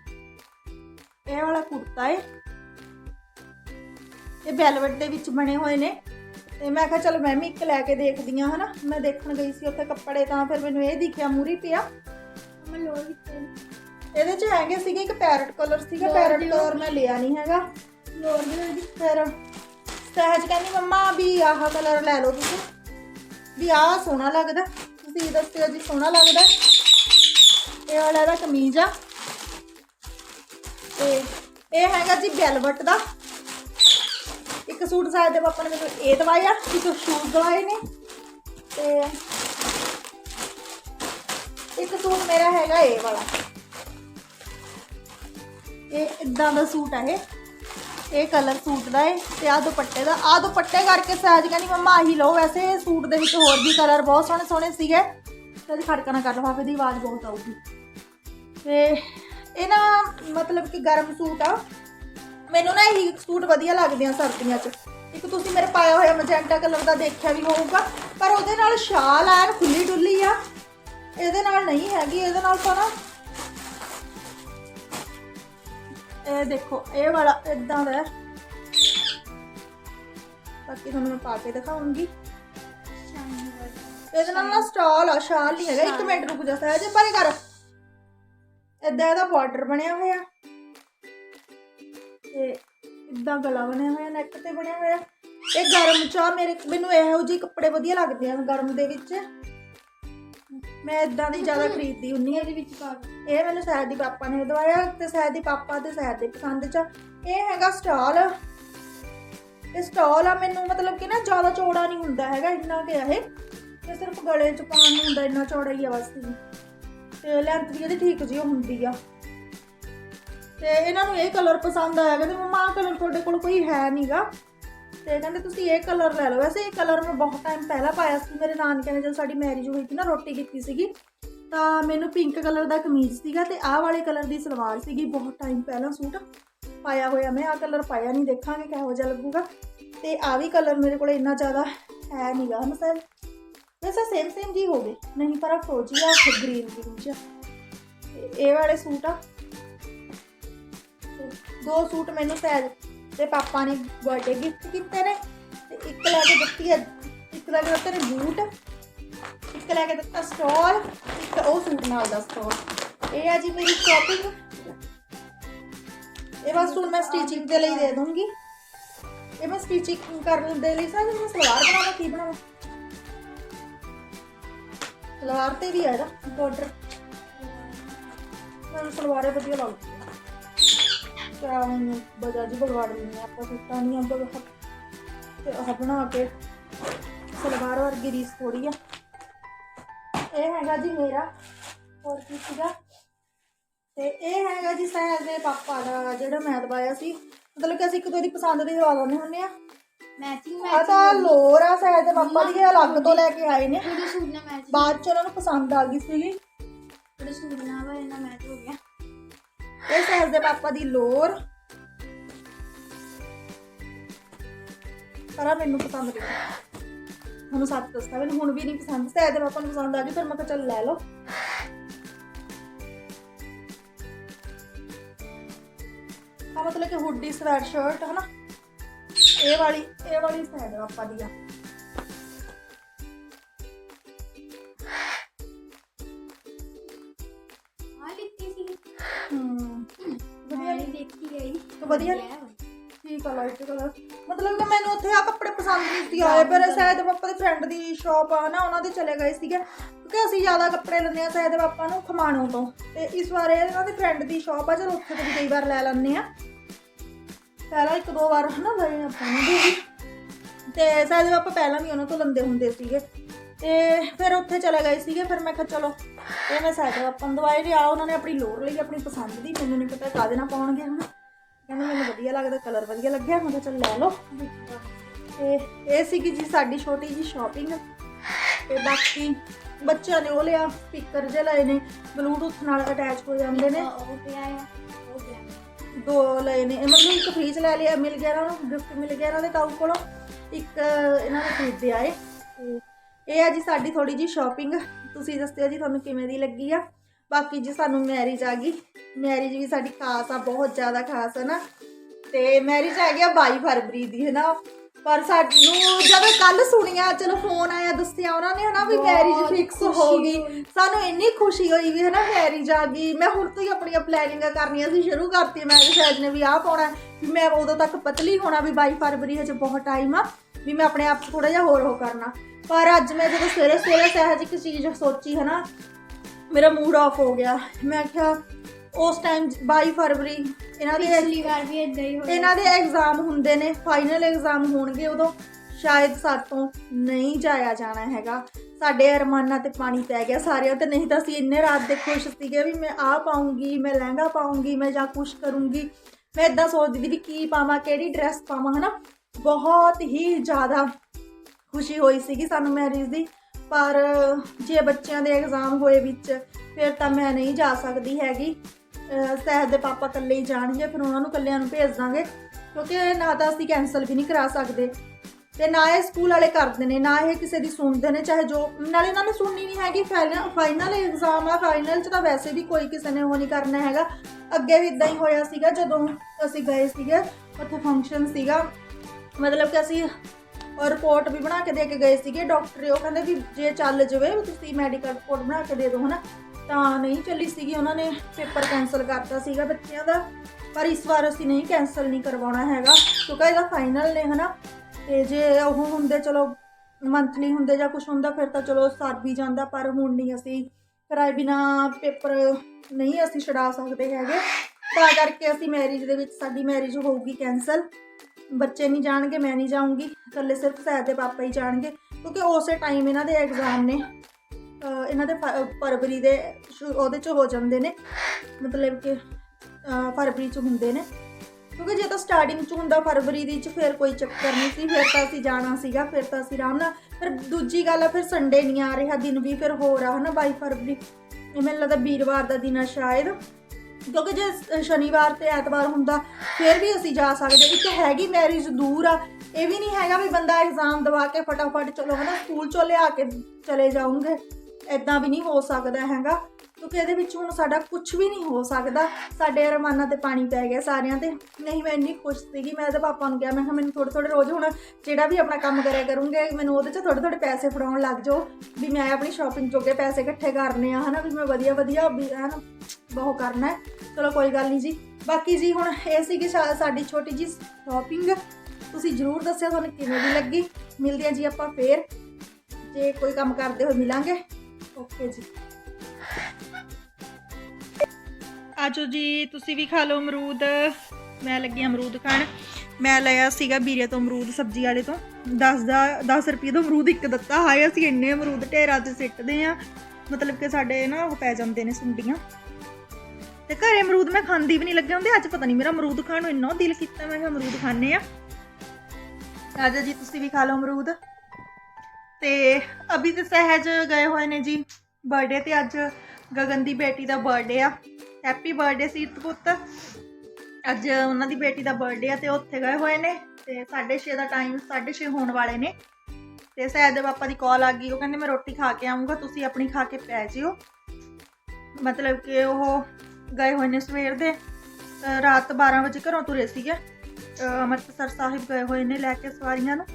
ਇਹ ਵਾਲਾ ਕੁੜਤਾ ਹੈ ਇਹ ਵੈਲਵਟ ਦੇ ਵਿੱਚ ਬਣੇ ਹੋਏ ਨੇ। ਤੇ ਮੈਂ ਕਿਹਾ ਚਲ ਮੈਂ ਵੀ ਇੱਕ ਲੈ ਕੇ ਦੇਖਦੀ ਆ ਹਨਾ। ਮੈਂ ਦੇਖਣ ਗਈ ਸੀ ਉੱਥੇ ਕੱਪੜੇ ਤਾਂ ਫਿਰ ਮੈਨੂੰ ਇਹ ਦਿਖਿਆ ਮੂਰੀ ਪਿਆ। ਮੈਂ ਲੋਰ ਇਹਦੇ ਚ ਹੈਗੇ ਸੀਗੇ ਇੱਕ ਪੈਰਟ ਕਲਰ ਸੀਗਾ। ਪੈਰਟ ਕਲਰ ਮੈਂ ਲਿਆ ਨਹੀਂ ਹੈਗਾ। ਲੋਰ ਦੀ ਫਿਰ ਸਹਿਜ ਕਹਿੰਦੀ ਮੰਮਾ ਵੀ ਆਹ ਕਲਰ ਲੈ ਲਓ ਤੁਸੀਂ। ਵੀ ਆਹ ਸੋਹਣਾ ਲੱਗਦਾ। ਤੁਸੀਂ ਦੱਸਿਓ ਜੀ, ਸੋਹਣਾ ਲੱਗਦਾ। ਇਹ ਵਾਲਾ ਇਹਦਾ ਕਮੀਜ਼ ਆ। ਤੇ ਇਹ ਹੈਗਾ ਜੀ ਵੈਲਵਟ ਦਾ। ਇੱਕ ਸੂਟ ਸਾਇਦ ਦੇ ਪਾਪਾ ਨੇ ਮੈਨੂੰ ਇਹ ਦਵਾਇਆ ਇੱਕ ਸ਼ੂਜ਼ ਦਵਾਏ ਨੇ। ਤੇ ਇੱਕ ਸੂਟ ਮੇਰਾ ਹੈਗਾ ਇਹ ਵਾਲਾ। ਇਹ ਇਦਾਂ ਦਾ ਸੂਟ ਆ ਇਹ। ਇਹ ਕਲਰ ਸੂਟ ਦਾ ਹੈ ਤੇ ਆ ਦੁਪੱਟੇ ਦਾ। ਆ ਦੁਪੱਟੇ ਕਰਕੇ ਸਹਿਜ ਕਹਿੰਦੀ ਮੰਮਾ ਆਹੀ ਲਓ। ਵੈਸੇ ਸੂਟ ਦੇ ਵਿੱਚ ਹੋਰ ਵੀ ਕਲਰ ਬਹੁਤ ਸੋਹਣੇ ਸੋਹਣੇ ਸੀਗੇ। ਤੇ ਇਹਦੀ ਖੜਕਾ ਨਾ ਕਰ ਲਓ ਹਾਫੇ ਦੀ ਆਵਾਜ਼ ਬਹੁਤ ਆਊਗੀ। ਤੇ ਇਹ ਨਾ ਮਤਲਬ ਕਿ ਗਰਮ ਸੂਟ ਆ। ਮੈਨੂੰ ਨਾ ਇਹੀ ਸੂਟ ਵਧੀਆ ਲੱਗਦੇ ਆ ਸਰਦੀਆਂ 'ਚ। ਇੱਕ ਤੁਸੀਂ ਮੇਰੇ ਪਾਇਆ ਹੋਇਆ ਮਜੈਂਟਾ ਕਲਰ ਦਾ ਦੇਖਿਆ ਵੀ ਹੋਊਗਾ। ਪਰ ਉਹਦੇ ਨਾਲ ਸ਼ਾਲ ਐਨ ਖੁੱਲੀ ਡੁੱਲੀ ਆ। ਇਹਦੇ ਨਾਲ ਨਹੀਂ ਹੈਗੀ, ਇਹਦੇ ਨਾਲ ਤਾਂ ਨਾ ਇਹ ਦੇਖੋ ਇਹ ਵਾਲਾ ਇਦਾਂ ਦਾ ਬਾਕੀ ਤੁਹਾਨੂੰ ਮੈਂ ਪਾ ਕੇ ਦਿਖਾਉਂਗੀ। ਇਹਦੇ ਨਾਲ ਨਾ ਸਟਾਲ ਆ ਸ਼ਾਲ ਨਹੀਂ ਹੈਗਾ ਇੱਕ ਮਿੰਟ ਰੁਕ ਜਾ ਸਹਿਜ ਪਰੇ ਕਰ। ਇਦਾਂ ਇਹਦਾ ਬਾਰਡਰ ਬਣਿਆ ਹੋਇਆ। ਤੇ ਇਦਾਂ ਗਲਾ ਬਣਿਆ ਹੋਇਆ ਨੈਕ ਤੇ ਬਣਿਆ ਹੋਇਆ। ਇਹ ਗਰਮ ਚਾ ਮੇਰੇ ਮੈਨੂੰ ਇਹੋ ਜਿਹੇ ਕੱਪੜੇ ਵਧੀਆ ਲੱਗਦੇ ਆ ਗਰਮ ਦੇ ਵਿੱਚ। ਮੈਂ ਇਦਾਂ ਦੀ ਜ਼ਿਆਦਾ ਖਰੀਦਦੀ ਹੁੰਨੀ ਆ ਇਹਦੇ ਵਿੱਚ ਪਾ। ਇਹ ਮੈਨੂੰ ਸਹਿਦ ਦੀ ਪਾਪਾ ਨੇ ਦਵਾਇਆ ਤੇ ਸਹਿਦ ਦੀ ਪਾਪਾ ਤੇ ਸਹਿਦ ਦੇ ਪਸੰਦ ਚ। ਇਹ ਹੈਗਾ ਸਟਾਲ ਇਹ ਸਟਾਲ ਆ ਮੈਨੂੰ ਮਤਲਬ ਕਿ ਨਾ ਜ਼ਿਆਦਾ ਚੌੜਾ ਨਹੀਂ ਹੁੰਦਾ ਹੈਗਾ ਇੰਨਾ ਕਿ ਇਹ ਇਹ ਸਿਰਫ ਗਲੇ ਚ ਪਾਉਣ ਨੂੰ ਹੁੰਦਾ ਇੰਨਾ ਚੌੜਾ ਹੀ ਆ ਬਸ। ਤੇ ਲੈਂਥ ਵੀ ਇਹਦੀ ਠੀਕ ਜਿਹੀ ਹੁੰਦੀ ਆ ਤੇ ਇਹਨਾਂ ਨੂੰ ਇਹ ਕਲਰ ਪਸੰਦ ਆਇਆ ਕਹਿੰਦੇ ਮਮਾ ਕਲਰ ਤੁਹਾਡੇ ਕੋਲ ਕੋਈ ਹੈ ਨਹੀਂਗਾ ਤੇ ਕਹਿੰਦੇ ਤੁਸੀਂ ਇਹ ਕਲਰ ਲੈ ਲਓ। ਵੈਸੇ ਇਹ ਕਲਰ ਮੈਂ ਬਹੁਤ ਟਾਈਮ ਪਹਿਲਾਂ ਪਾਇਆ ਸੀ। ਮੇਰੇ ਨਾਨਕਿਆਂ ਨੇ ਜਦੋਂ ਸਾਡੀ ਮੈਰਿਜ ਹੋਈ ਸੀ ਨਾ, ਰੋਟੀ ਕੀਤੀ ਸੀਗੀ, ਤਾਂ ਮੈਨੂੰ ਪਿੰਕ ਕਲਰ ਦਾ ਕਮੀਜ਼ ਸੀਗਾ ਤੇ ਆਹ ਵਾਲੇ ਕਲਰ ਦੀ ਸਲਵਾਰ ਸੀਗੀ। ਬਹੁਤ ਟਾਈਮ ਪਹਿਲਾਂ ਸੂਟ ਪਾਇਆ ਹੋਇਆ ਮੈਂ। ਆਹ ਕਲਰ ਪਾਇਆ ਨਹੀਂ ਦੇਖਾਂਗੇ ਕਿਹੋ ਜਿਹਾ ਲੱਗੂਗਾ। ਤੇ ਆ ਵੀ ਕਲਰ ਮੇਰੇ ਕੋਲ ਇੰਨਾ ਜ਼ਿਆਦਾ ਹੈ ਨਹੀਂਗਾ ਮਸਲ ਵੈਸੇ ਸੇਮ ਸੇਮ ਜੀ ਹੋਵੇ। ਨਹੀਂ ਪਰ ਆ ਫਰੋਜੀ ਆ ਗ੍ਰੀਨ ਗ੍ਰੀਨ ਚ ਇਹ ਵਾਲੇ ਸੂਟ ਆ। ਦੋ ਸੂਟ ਮੈਨੂੰ ਸਹਿਜ ਤੇ ਪਾਪਾ ਨੇ ਬਰਥਡੇ ਗਿਫਟ ਕੀਤੇ ਨੇ ਤੇ ਇੱਕ ਲੈ ਕੇ ਦਿੱਤੀ ਹੈ, ਇੱਕ ਲੈ ਕੇ ਦਿੱਤੇ ਨੇ ਬੂਟ, ਇੱਕ ਲੈ ਕੇ ਦਿੱਤਾ ਸਟਾਲ, ਇੱਕ ਉਹ ਸੂਟ ਨਾਲ ਦਾ ਸਟਾਲ। ਇਹ ਆ ਜੀ ਮੇਰੀ ਸ਼ਾਪਿੰਗ ਇਹ ਬਸ ਹੁਣ ਮੈਂ ਸਟਿਚਿੰਗ ਦੇ ਲਈ ਦੇ ਦੂੰਗੀ ਇਹ ਮੈਂ ਸਟਿਚਿੰਗ ਕਰਨ ਦੇ ਲਈ ਸਾਜ ਮੈਂ ਸਲਵਾਰ ਬਣਾਉਣਾ ਕੀ ਬਣਾਵਾਂ? ਸਲਵਾਰ ਤੇ ਵੀ ਆ ਇਹਦਾ ਬਾਰਡਰ ਮੈਨੂੰ ਸਲਵਾਰੇ ਵਧੀਆ ਲੱਗਦੀ ਹੁਣ ਬਜਾਜੀ ਬਗਵਾੜ ਲੈਂਦੇ ਆਪਾਂ ਸੁੱਟਾਂ ਨਹੀਂ ਆਪਾਂ ਤੇ ਆਹ ਬਣਾ ਕੇ ਸਲਵਾਰ ਵਰਗੀ ਰੀਸ ਥੋੜੀ ਆ। ਇਹ ਹੈਗਾ ਜੀ ਮੇਰਾ ਹੋਰ ਕੀ ਸੀਗਾ? ਤੇ ਇਹ ਹੈਗਾ ਜੀ ਸਹਿਜ ਦੇ ਪਾਪਾ ਦਾ ਜਿਹੜਾ ਮੈਂ ਦਵਾਇਆ ਸੀ। ਮਤਲਬ ਕਿ ਅਸੀਂ ਇੱਕ ਦੋ ਦੀ ਪਸੰਦ ਦੇ ਦਵਾ ਲੈਂਦੇ ਹੁੰਦੇ ਆ। ਮੈਚਿੰਗ ਆ ਤਾਂ ਲੋਰ ਆ ਸਹਿਜ ਦੇ ਪਾਪਾ ਦੀ ਇਹ ਅਲੱਗ ਤੋਂ ਲੈ ਕੇ ਆਏ ਨੇ। ਪੂਰੇ ਸੂਟ ਨਾਲ ਮੈਚਿੰਗ ਬਾਅਦ ਚ ਉਹਨਾਂ ਨੂੰ ਪਸੰਦ ਆ ਗਈ ਸੀਗੀ। ਬੜੇ ਸੂਟ ਨਾਲ ਵਾ ਇਹਨਾਂ ਮੈਚ ਹੋ ਗਿਆ? ਇਹ ਸਹਿਜ ਦੇ ਪਾਪਾ ਦੀ ਲੋਰ। ਪਰ ਆਹ ਮੈਨੂੰ ਪਸੰਦ ਨਹੀਂ ਮੈਨੂੰ ਸੱਚ ਦੱਸਦਾ, ਮੈਨੂੰ ਹੁਣ ਵੀ ਨਹੀਂ ਪਸੰਦ। ਸਹਿਜ ਦੇ ਪਾਪਾ ਨੂੰ ਪਸੰਦ ਆ ਗਈ, ਫਿਰ ਮੈਂ ਕਿਹਾ ਚੱਲ ਲੈ ਲਓ। ਆ ਮਤਲਬ ਕਿ ਹੁੱਡੀ ਸਵੈਟ ਸ਼ਰਟ ਹੈ ਇਹ ਵਾਲੀ ਇਹ ਵਾਲੀ ਸਹਿਜ ਦੇ ਪਾਪਾ ਦੀ ਆ। ਵਧੀਆ ਵਾ। ਠੀਕ ਆ ਲਾਈਟ ਕਲਰ ਮਤਲਬ ਕਿ ਮੈਨੂੰ ਉੱਥੇ ਆ ਕੱਪੜੇ ਪਸੰਦ ਨਹੀਂ ਸੀ ਆਏ ਪਰ ਸ਼ਾਇਦ ਪਾਪਾ ਦੇ ਫਰੈਂਡ ਦੀ ਸ਼ਾਪ ਆ ਨਾ ਉਹਨਾਂ ਦੇ ਚਲੇ ਗਏ ਸੀਗੇ। ਕਿਉਂਕਿ ਅਸੀਂ ਜ਼ਿਆਦਾ ਕੱਪੜੇ ਲੈਂਦੇ ਆ ਸ਼ਾਇਦ ਪਾਪਾ ਨੂੰ ਖਮਾਣੋਂ ਤੋਂ। ਤੇ ਇਸ ਵਾਰ ਇਹ ਇਹਨਾਂ ਦੇ ਫਰੈਂਡ ਦੀ ਸ਼ਾਪ ਆ ਚਲ ਉੱਥੇ ਤੋਂ ਵੀ ਕਈ ਵਾਰ ਲੈ ਲੈਂਦੇ ਆ ਪਹਿਲਾਂ ਇੱਕ ਦੋ ਵਾਰ ਹਨਾ ਗਏ ਆਪਾਂ ਨੂੰ ਵੀ। ਤੇ ਸ਼ਾਇਦ ਪਾਪਾ ਪਹਿਲਾਂ ਵੀ ਉਹਨਾਂ ਤੋਂ ਲੈਂਦੇ ਹੁੰਦੇ ਸੀਗੇ। ਤੇ ਫਿਰ ਉੱਥੇ ਚਲੇ ਗਏ ਸੀਗੇ ਫਿਰ ਮੈਂ ਕਿਹਾ ਚਲੋ ਇਹ ਮੈਂ ਸਾਈਕਲ ਆਪਾਂ ਨੂੰ ਦਵਾਈ ਲਿਆ ਉਹਨਾਂ ਨੇ ਆਪਣੀ ਲੋੜ ਲਈ ਆਪਣੀ ਪਸੰਦ ਦੀ ਮੈਨੂੰ ਨਹੀਂ ਪਤਾ ਕਾਹਦੇ ਨਾਲ ਪਾਉਣਗੇ ਹਨਾ। ਕਹਿੰਦੇ ਮੈਨੂੰ ਵਧੀਆ ਲੱਗਦਾ ਕਲਰ ਵਧੀਆ ਲੱਗਿਆ। ਮੈਂ ਕਿਹਾ ਚੱਲ ਲੈ ਲਓ। ਤੇ ਇਹ ਸੀਗੀ ਜੀ ਸਾਡੀ ਛੋਟੀ ਜੀ ਸ਼ਾਪਿੰਗ ਤੇ ਬਾਕੀ ਬੱਚਿਆਂ ਨੇ ਉਹ ਲਿਆ ਸਪੀਕਰ ਜੇ ਲਏ ਨੇ। ਬਲੂਟੁੱਥ ਨਾਲ ਅਟੈਚ ਹੋ ਜਾਂਦੇ ਨੇ। ਉਹ ਪਿਆ ਆ ਉਹ ਪਿਆ। ਦੋ ਲਏ ਨੇ। ਇਹ ਮਤਲਬ ਇੱਕ ਫ੍ਰੀਜ ਲੈ ਲਿਆ ਮਿਲ ਗਿਆ ਇਹਨਾਂ ਨੂੰ ਗਿਫਟ ਮਿਲ ਗਿਆ ਇਹਨਾਂ ਦੇ ਤਾਊ ਕੋਲੋਂ। ਇੱਕ ਇਹਨਾਂ ਨੇ ਖਰੀਦਿਆ ਏ। ਤੇ ਇਹ ਆ ਜੀ ਸਾਡੀ ਥੋੜੀ ਜੀ ਸ਼ਾਪਿੰਗ ਤੁਸੀਂ ਦੱਸਿਓ ਜੀ ਤੁਹਾਨੂੰ ਕਿਵੇਂ ਦੀ ਲੱਗੀ ਆ। ਬਾਕੀ ਜੀ ਸਾਨੂੰ ਮੈਰਿਜ ਆ ਗਈ। ਮੈਰਿਜ ਵੀ ਸਾਡੀ ਖਾਸ ਆ ਬਹੁਤ ਜ਼ਿਆਦਾ ਖਾਸ ਆ ਨਾ। ਤੇ ਮੈਰਿਜ ਆ ਗਿਆ 22 ਫਰਵਰੀ ਦੀ ਹੈ ਨਾ ਪਰ ਸਾਨੂੰ ਜਦੋਂ ਕੱਲ ਸੁਣਿਆ ਚਲੋ ਫੋਨ ਆਇਆ ਦੱਸਿਆ ਉਹਨਾਂ ਨੇ ਹਨਾ ਵੀ ਮੈਰਿਜ ਫਿਕਸ ਹੋ ਗਈ। ਸਾਨੂੰ ਇੰਨੀ ਖੁਸ਼ੀ ਹੋਈ ਵੀ ਹਨਾ ਮੈਰਿਜ ਆ ਗਈ। ਮੈਂ ਹੁਣ ਤੋਂ ਹੀ ਆਪਣੀਆਂ ਪਲੈਨਿੰਗਾਂ ਕਰਨੀਆਂ ਸੀ ਸ਼ੁਰੂ ਕਰਤੀ ਮੈਂ ਸ਼ਾਇਦ ਨੇ ਵੀ ਆਹ ਪਾਉਣਾ ਹੈ, ਵੀ ਮੈਂ ਉਦੋਂ ਤੱਕ ਪਤਲੀ ਹੋਣਾ ਵੀ 22 ਫਰਵਰੀ ਹਜੇ ਬਹੁਤ ਟਾਈਮ ਆ ਵੀ ਮੈਂ ਆਪਣੇ ਆਪ ਥੋੜਾ ਜਿਹਾ ਹੋਰ ਹੋ ਕਰਨਾ। ਪਰ ਅੱਜ ਮੈਂ ਜਦੋਂ ਸਵੇਰੇ ਸਵੇਰੇ ਸਹਿਜ ਇੱਕ ਚੀਜ਼ ਸੋਚੀ ਹਨਾ ਮੇਰਾ ਮੂਡ ਆਫ ਹੋ ਗਿਆ। ਮੈਂ ਕਿਹਾ ਉਸ ਟਾਈਮ 22 ਫਰਵਰੀ ਇਹਨਾਂ ਦੇ ਪਿਛਲੀ ਵਾਰ ਵੀ ਇਦਾਂ ਹੀ ਹੋਇਆ। ਇਹਨਾਂ ਦੇ ਐਗਜ਼ਾਮ ਹੁੰਦੇ ਨੇ ਫਾਈਨਲ ਐਗਜ਼ਾਮ ਹੋਣਗੇ ਉਦੋਂ ਸ਼ਾਇਦ ਸਾਤੋਂ ਨਹੀਂ ਜਾਇਆ ਜਾਣਾ ਹੈਗਾ। ਸਾਡੇ ਅਰਮਾਨਾਂ ਤੇ ਪਾਣੀ ਪੈ ਗਿਆ ਸਾਰਿਆਂ ਤੇ ਨਹੀਂ ਤਾਂ ਅਸੀਂ ਇੰਨੇ ਰਾਤ ਦੇ ਖੁਸ਼ ਸੀਗੇ ਵੀ ਮੈਂ ਆਹ ਪਾਉਂਗੀ ਮੈਂ ਲਹਿੰਗਾ ਪਾਉਂਗੀ ਮੈਂ ਜਾਂ ਕੁਛ ਕਰੂੰਗੀ। ਮੈਂ ਇਦਾਂ ਸੋਚਦੀ ਵੀ ਕੀ ਪਾਵਾਂ ਕਿਹੜੀ ਡਰੈਸ ਪਾਵਾਂ ਹਨਾ? ਬਹੁਤ ਹੀ ਜ਼ਿਆਦਾ ਖੁਸ਼ੀ ਹੋਈ ਸੀਗੀ ਸਾਨੂੰ ਮੈਰਿਜ ਦੀ। ਪਰ ਜੇ ਬੱਚਿਆਂ ਦੇ ਐਗਜ਼ਾਮ ਹੋਏ ਵਿੱਚ, ਫਿਰ ਤਾਂ ਮੈਂ ਨਹੀਂ ਜਾ ਸਕਦੀ ਹੈਗੀ। ਅਹ ਦੇ ਪਾਪਾ ਇਕੱਲੇ ਹੀ ਜਾਣਗੇ, ਫਿਰ ਉਹਨਾਂ ਨੂੰ ਇਕੱਲਿਆਂ ਨੂੰ ਭੇਜ ਦਾਂਗੇ। ਕਿਉਂਕਿ ਨਾ ਤਾਂ ਅਸੀਂ ਕੈਨਸਲ ਵੀ ਨਹੀਂ ਕਰਾ ਸਕਦੇ। ਤੇ ਨਾ ਇਹ ਸਕੂਲ ਵਾਲੇ ਕਰਦੇ ਨੇ, ਨਾ ਇਹ ਕਿਸੇ ਦੀ ਸੁਣਦੇ ਨੇ, ਚਾਹੇ ਜੋ, ਨਾਲੇ ਇਹਨਾਂ ਨੇ ਸੁਣਨੀ ਨਹੀਂ ਹੈਗੀ। ਫਾਈਨਲ ਐਗਜ਼ਾਮ ਆ ਫਾਈਨਲ 'ਚ ਤਾਂ ਵੈਸੇ ਵੀ ਕੋਈ ਕਿਸੇ ਨੇ ਉਹ ਨਹੀਂ ਕਰਨਾ ਹੈਗਾ। ਅੱਗੇ ਵੀ ਇਦਾਂ ਹੀ ਹੋਇਆ ਸੀਗਾ, ਜਦੋਂ ਅਸੀਂ ਗਏ ਸੀਗੇ, ਉੱਥੇ ਫੰਕਸ਼ਨ ਸੀਗਾ। ਮਤਲਬ ਕਿ ਅਸੀਂ ਰਿਪੋਰਟ ਵੀ ਬਣਾ ਕੇ ਦੇ ਕੇ ਗਏ ਸੀਗੇ ਡਾਕਟਰ ਉਹ ਕਹਿੰਦੇ ਵੀ ਜੇ ਚੱਲ ਜਵੇ ਵੀ ਤੁਸੀਂ ਮੈਡੀਕਲ ਰਿਪੋਰਟ ਬਣਾ ਕੇ ਦੇ ਦਿਓ ਹਨਾ, ਤਾਂ ਨਹੀਂ ਚੱਲੀ ਸੀਗੀ ਉਹਨਾਂ ਨੇ ਪੇਪਰ ਕੈਨਸਲ ਕਰਤਾ ਸੀਗਾ ਬੱਚਿਆਂ ਦਾ, ਪਰ ਇਸ ਵਾਰ ਅਸੀਂ ਨਹੀਂ ਕੈਨਸਲ ਨਹੀਂ ਕਰਵਾਉਣਾ ਹੈਗਾ, ਕਿਉਂਕਿ ਇਹਦਾ ਫਾਈਨਲ ਨੇ ਹਨਾ, ਤੇ ਜੇ ਉਹ ਹੁੰਦੇ ਚਲੋ ਮੰਥਲੀ ਹੁੰਦੇ ਜਾਂ ਕੁਝ ਹੁੰਦਾ, ਫਿਰ ਤਾਂ ਚਲੋ ਸਰ ਵੀ ਜਾਂਦਾ, ਪਰ ਹੁਣ ਨਹੀਂ ਅਸੀਂ ਕਰਾਏ ਬਿਨਾ ਪੇਪਰ ਨਹੀਂ ਅਸੀਂ ਛਡਾ ਸਕਦੇ ਹੈਗੇ, ਤਾਂ ਕਰਕੇ ਅਸੀਂ ਮੈਰਿਜ ਦੇ ਵਿੱਚ ਸਾਡੀ ਮੈਰਿਜ ਹੋਊਗੀ ਕੈਨਸਲ ਬੱਚੇ ਨਹੀਂ ਜਾਣਗੇ, ਮੈਂ ਨਹੀਂ ਜਾਊਂਗੀ, ਇਕੱਲੇ ਸਿਰਫ ਸਹਿਜ ਦੇ ਪਾਪਾ ਹੀ ਜਾਣਗੇ, ਕਿਉਂਕਿ ਉਸੇ ਟਾਈਮ ਇਹਨਾਂ ਦੇ ਐਗਜ਼ਾਮ ਨੇ ਇਹਨਾਂ ਦੇ ਫ- ਫਰਵਰੀ ਦੇ ਸ਼ੁ- ਉਹਦੇ ਚ ਹੋ ਜਾਂਦੇ ਨੇ, ਮਤਲਬ ਕਿ ਫਰਵਰੀ ਚ ਹੁੰਦੇ ਨੇ, ਕਿਉਂਕਿ ਜੇ ਤਾਂ ਸਟਾਰਟਿੰਗ ਚ ਹੁੰਦਾ, ਫਰਵਰੀ ਦੀ ਚ ਫਿਰ ਕੋਈ ਚੱਕਰ ਨਹੀਂ ਸੀ, ਫਿਰ ਤਾਂ ਅਸੀਂ ਜਾਣਾ ਸੀਗਾ, ਫਿਰ ਤਾਂ ਅਸੀਂ ਆਰਾਮ ਨਾਲ, ਫਿਰ ਦੂਜੀ ਗੱਲ ਆ, ਫਿਰ ਸੰਡੇ ਨਹੀਂ ਆ ਰਿਹਾ, ਦਿਨ ਵੀ ਫਿਰ ਹੋਰ ਆ ਹਨਾ 22 ਫਰਵਰੀ, ਇਹ ਮੈਨੂੰ ਲੱਗਦਾ ਵੀਰਵਾਰ ਦਾ ਦਿਨ ਆ ਸ਼ਾਇਦ। ਕਿਉਂਕਿ ਜੇ ਸ਼ਨੀਵਾਰ ਤੇ ਐਤਵਾਰ ਹੁੰਦਾ, ਫਿਰ ਵੀ ਅਸੀਂ ਜਾ ਸਕਦੇ ਇੱਕ ਹੈਗੀ ਮੈਰਿਜ ਦੂਰ ਆ, ਇਹ ਵੀ ਨਹੀਂ ਹੈਗਾ ਵੀ ਬੰਦਾ ਐਗਜ਼ਾਮ ਦਵਾ ਕੇ ਫਟਾਫਟ ਚਲੋ ਹਨਾ, ਸਕੂਲ ਚੋਂ ਲਿਆ ਕੇ ਚਲੇ ਜਾਉਂਗੇ ਐਦਾਂ ਵੀ ਨਹੀਂ ਹੋ ਸਕਦਾ ਹੈਗਾ। ਕਿਉਂਕਿ ਇਹਦੇ ਵਿੱਚ ਹੁਣ ਸਾਡਾ ਕੁਝ ਵੀ ਨਹੀਂ ਹੋ ਸਕਦਾ। ਸਾਡੇ ਅਰਮਾਨਾਂ ਤੇ ਪਾਣੀ ਪੈ ਗਿਆ ਸਾਰਿਆਂ ਤੇ। ਨਹੀਂ, ਮੈਂ ਇੰਨੀ ਖੁਸ਼ ਸੀਗੀ। ਮੈਂ ਤੇ ਪਾਪਾ ਨੂੰ ਕਿਹਾ, ਮੈਂ ਕਿਹਾ, ਮੈਨੂੰ ਥੋੜੇ ਥੋੜੇ ਰੋਜ਼ ਹੁਣ ਜਿਹੜਾ ਵੀ ਆਪਣਾ ਕੰਮ ਕਰਿਆ ਕਰੂੰਗੇ, ਮੈਨੂੰ ਉਹਦੇ 'ਚ ਥੋੜੇ ਥੋੜੇ ਪੈਸੇ ਫੜਾਉਣ ਲੱਗ ਜਾਓ। ਵੀ ਮੈਂ ਆਪਣੀ ਸ਼ਾਪਿੰਗ ਜੋਗੇ ਪੈਸੇ ਇਕੱਠੇ ਕਰਨੇ ਆ, ਹਨਾ, ਵੀ ਮੈਂ ਵਧੀਆ ਵਧੀਆ ਵੀ, ਹਨਾ, ਬਹੁਤ ਕਰਨਾ ਚਲੋ, ਕੋਈ ਗੱਲ ਨਹੀਂ ਜੀ। ਬਾਕੀ ਜੀ, ਹੁਣ ਇਹ ਸੀ ਕਿ ਸਾਡੀ ਛੋਟੀ ਜੀ ਸ਼ਾਪਿੰਗ ਤੁਸੀਂ ਜਰੂਰ ਦੱਸਿਓ ਤੁਹਾਨੂੰ ਕਿਵੇਂ ਦੀ ਲੱਗੀ। ਮਿਲਦੇ ਆ ਜੀ ਆਪਾਂ ਫੇਰ। ਜੇ ਕੋਈ ਕੰਮ ਕਰਦੇ ਹੋਏ ਮਿਲਾਂਗੇ, ਓਕੇ ਜੀ। ਆਜੋ ਜੀ, ਤੁਸੀਂ ਵੀ ਖਾ ਲਓ ਅਮਰੂਦ। ਮੈਂ ਲੱਗੀ ਅਮਰੂਦ ਖਾਣ। ਮੈਂ ਲਿਆ ਸੀਗਾ ਵੀਰੇ ਤੋਂ ਅਮਰੂਦ ਸਬਜ਼ੀ ਵਾਲੇ ਤੋਂ। 10 ਦਾ 10 ਰੁਪਏ ਦਾ ਅਮਰੂਦ ਇੱਕ ਦਿੱਤਾ। ਹਾਏ, ਅਸੀਂ ਇੰਨੇ ਅਮਰੂਦ ਢੇਰਾਂ ਤੇ ਸਿੱਟਦੇ ਆ ਮਤਲਬ ਕਿ ਸਾਡੇ ਨਾ ਉਹ ਪੈ ਜਾਂਦੇ ਨੇ ਸੁੰਡੀਆਂ। ਤੇ ਘਰੇ ਅਮਰੂਦ ਮੈਂ ਖਾਂਦੀ ਵੀ ਨਹੀਂ ਲੱਗੇ ਹੁੰਦੇ। ਅੱਜ ਪਤਾ ਨਹੀਂ ਮੇਰਾ ਅਮਰੂਦ ਖਾਣ ਨੂੰ ਇੰਨਾ ਦਿਲ ਕੀਤਾ ਮੈਂ ਕਿਹਾ ਅਮਰੂਦ ਖਾਣੇ ਆ ਆਜੋ ਜੀ, ਤੁਸੀਂ ਵੀ ਖਾ ਲਓ ਅਮਰੂਦ। ਤੇ ਅਭੀ ਤੇ ਸਹਿਜ ਗਏ ਹੋਏ ਨੇ ਜੀ। ਬਰਥਡੇ ਤੇ ਅੱਜ ਗਗਨ ਦੀ ਬੇਟੀ ਦਾ ਬਰਥਡੇ ਆ। ਹੈਪੀ ਬਰਥਡੇ ਸੀਰਤ ਪੁੱਤ। ਅੱਜ ਉਹਨਾਂ ਦੀ ਬੇਟੀ ਦਾ ਬਰਥਡੇ ਆ ਤੇ ਉਹ ਉੱਥੇ ਗਏ ਹੋਏ ਨੇ ਤੇ 6:30 ਦਾ ਟਾਈਮ 6:30 ਹੋਣ ਵਾਲੇ ਨੇ। ਤੇ ਸਹਿਜ ਦੇ ਪਾਪਾ ਦੀ ਕਾਲ ਆ ਗਈ, ਉਹ ਕਹਿੰਦੇ ਮੈਂ ਰੋਟੀ ਖਾ ਕੇ ਆਉਂਗਾ ਤੁਸੀਂ ਆਪਣੀ ਖਾ ਕੇ ਪੈ ਜਿਓ। ਮਤਲਬ ਕਿ ਉਹ ਗਏ ਹੋਏ ਨੇ ਸਵੇਰ ਦੇ ਰਾਤ 12 ਵਜੇ ਘਰੋਂ ਤੁਰੇ ਸੀਗੇ। ਅੰਮ੍ਰਿਤਸਰ ਸਾਹਿਬ ਗਏ ਹੋਏ ਨੇ ਲੈ ਕੇ ਸਵਾਰੀਆਂ ਨੂੰ।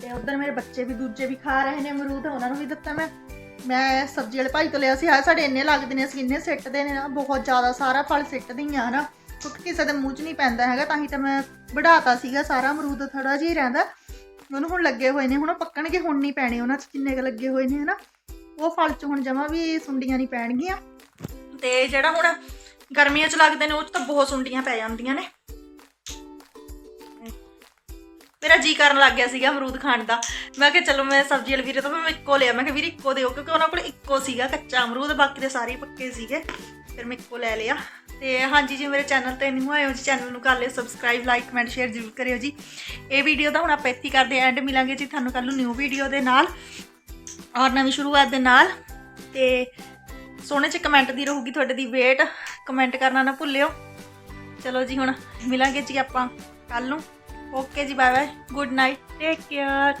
ਤੇ ਉਧਰ ਮੇਰੇ ਬੱਚੇ ਵੀ, ਦੂਜੇ ਵੀ ਖਾ ਰਹੇ ਨੇ ਅਮਰੂਦ, ਉਹਨਾਂ ਨੂੰ ਵੀ ਦਿੱਤਾ ਮੈਂ। ਮੈਂ ਸਬਜ਼ੀ ਵਾਲੇ ਭਾਈ ਤੋਂ ਲਿਆ ਸੀ, ਹਾਏ ਸਾਡੇ ਇੰਨੇ ਲੱਗਦੇ ਨੇ, ਅਸੀਂ ਇੰਨੇ ਸਿੱਟਦੇ ਨੇ ਨਾ, ਬਹੁਤ ਜ਼ਿਆਦਾ ਸਾਰਾ ਫਲ ਸਿੱਟਦੀ ਆ ਨਾ ਕਿਉਂਕਿ ਕਿਸੇ ਦੇ ਮੂੰਹ 'ਚ ਨਹੀਂ ਪੈਂਦਾ ਹੈਗਾ, ਤਾਂ ਹੀ ਤਾਂ ਮੈਂ ਵਢਾਤਾ ਸੀਗਾ ਸਾਰਾ ਅਮਰੂਦ ਥੋੜਾ ਜਿਹਾ ਹੀ ਰਹਿੰਦਾ, ਉਹਨੂੰ ਹੁਣ ਲੱਗੇ ਹੋਏ ਨੇ, ਹੁਣ ਉਹ ਪੱਕਣਗੇ, ਹੁਣ ਨਹੀਂ ਪੈਣੇ ਉਹਨਾਂ 'ਚ ਕਿੰਨੇ ਕੁ ਲੱਗੇ ਹੋਏ ਨੇ ਹਨਾ, ਉਹ ਫਲ 'ਚ ਹੁਣ ਜਮਾ ਵੀ ਸੁੰਡੀਆਂ ਨਹੀਂ ਪੈਣਗੀਆਂ। ਤੇ ਜਿਹੜਾ ਹੁਣ ਗਰਮੀਆਂ 'ਚ ਲੱਗਦੇ ਨੇ, ਉਹ 'ਚ ਤਾਂ ਬਹੁਤ ਸੁੰਡੀਆਂ ਪੈ ਜਾਂਦੀਆਂ ਨੇ। ਮੇਰਾ ਜੀ ਕਰਨ ਲੱਗ ਗਿਆ ਸੀਗਾ ਅਮਰੂਦ ਖਾਣ ਦਾ। ਮੈਂ ਕਿਹਾ ਚਲੋ ਮੈਂ ਸਬਜ਼ੀ ਵਾਲੇ ਵੀਰੇ ਤੋਂ ਮੈਂ ਇੱਕੋ ਲਿਆ। ਮੈਂ ਕਿਹਾ ਵੀਰੇ ਇੱਕੋ ਦਿਓ ਕਿਉਂਕਿ ਉਹਨਾਂ ਕੋਲ ਇੱਕੋ ਸੀਗਾ ਕੱਚਾ ਅਮਰੂਦ, ਬਾਕੀ ਦੇ ਸਾਰੇ ਹੀ ਪੱਕੇ ਸੀਗੇ। ਫਿਰ ਮੈਂ ਇੱਕੋ ਲੈ ਲਿਆ। ਤੇ ਹਾਂਜੀ ਜੀ, ਮੇਰੇ ਚੈਨਲ ਤੇ ਨਿਊ ਆਏ ਹੋ ਜੀ, ਚੈਨਲ ਨੂੰ ਕਰ ਲਿਓ ਸਬਸਕ੍ਰਾਈਬ ਲਾਈਕ ਕਮੈਂਟ ਸ਼ੇਅਰ ਜ਼ਰੂਰ ਕਰਿਓ ਜੀ। ਇਹ ਵੀਡੀਓ ਤਾਂ ਹੁਣ ਆਪਾਂ ਇੱਥੇ ਹੀ ਕਰਦੇ ਐਂਡ ਮਿਲਾਂਗੇ ਜੀ ਤੁਹਾਨੂੰ ਕੱਲ ਨੂੰ ਨਿਊ ਵੀਡੀਓ ਦੇ ਨਾਲ ਔਰ ਨਵੀਂ ਸ਼ੁਰੂਆਤ ਦੇ ਨਾਲ। ਤੇ ਸੋਹਣੇ ਚ ਕਮੈਂਟ ਦੀ ਰਹੂਗੀ ਤੁਹਾਡੇ ਦੀ ਵੇਟ ਕਮੈਂਟ ਕਰਨਾ ਨਾ ਭੁੱਲਿਓ। ਚਲੋ ਜੀ ਹੁਣ ਮਿਲਾਂਗੇ ਜੀ ਆਪਾਂ ਕੱਲ ਨੂੰ। ਓਕੇ ਜੀ bye bye good night take care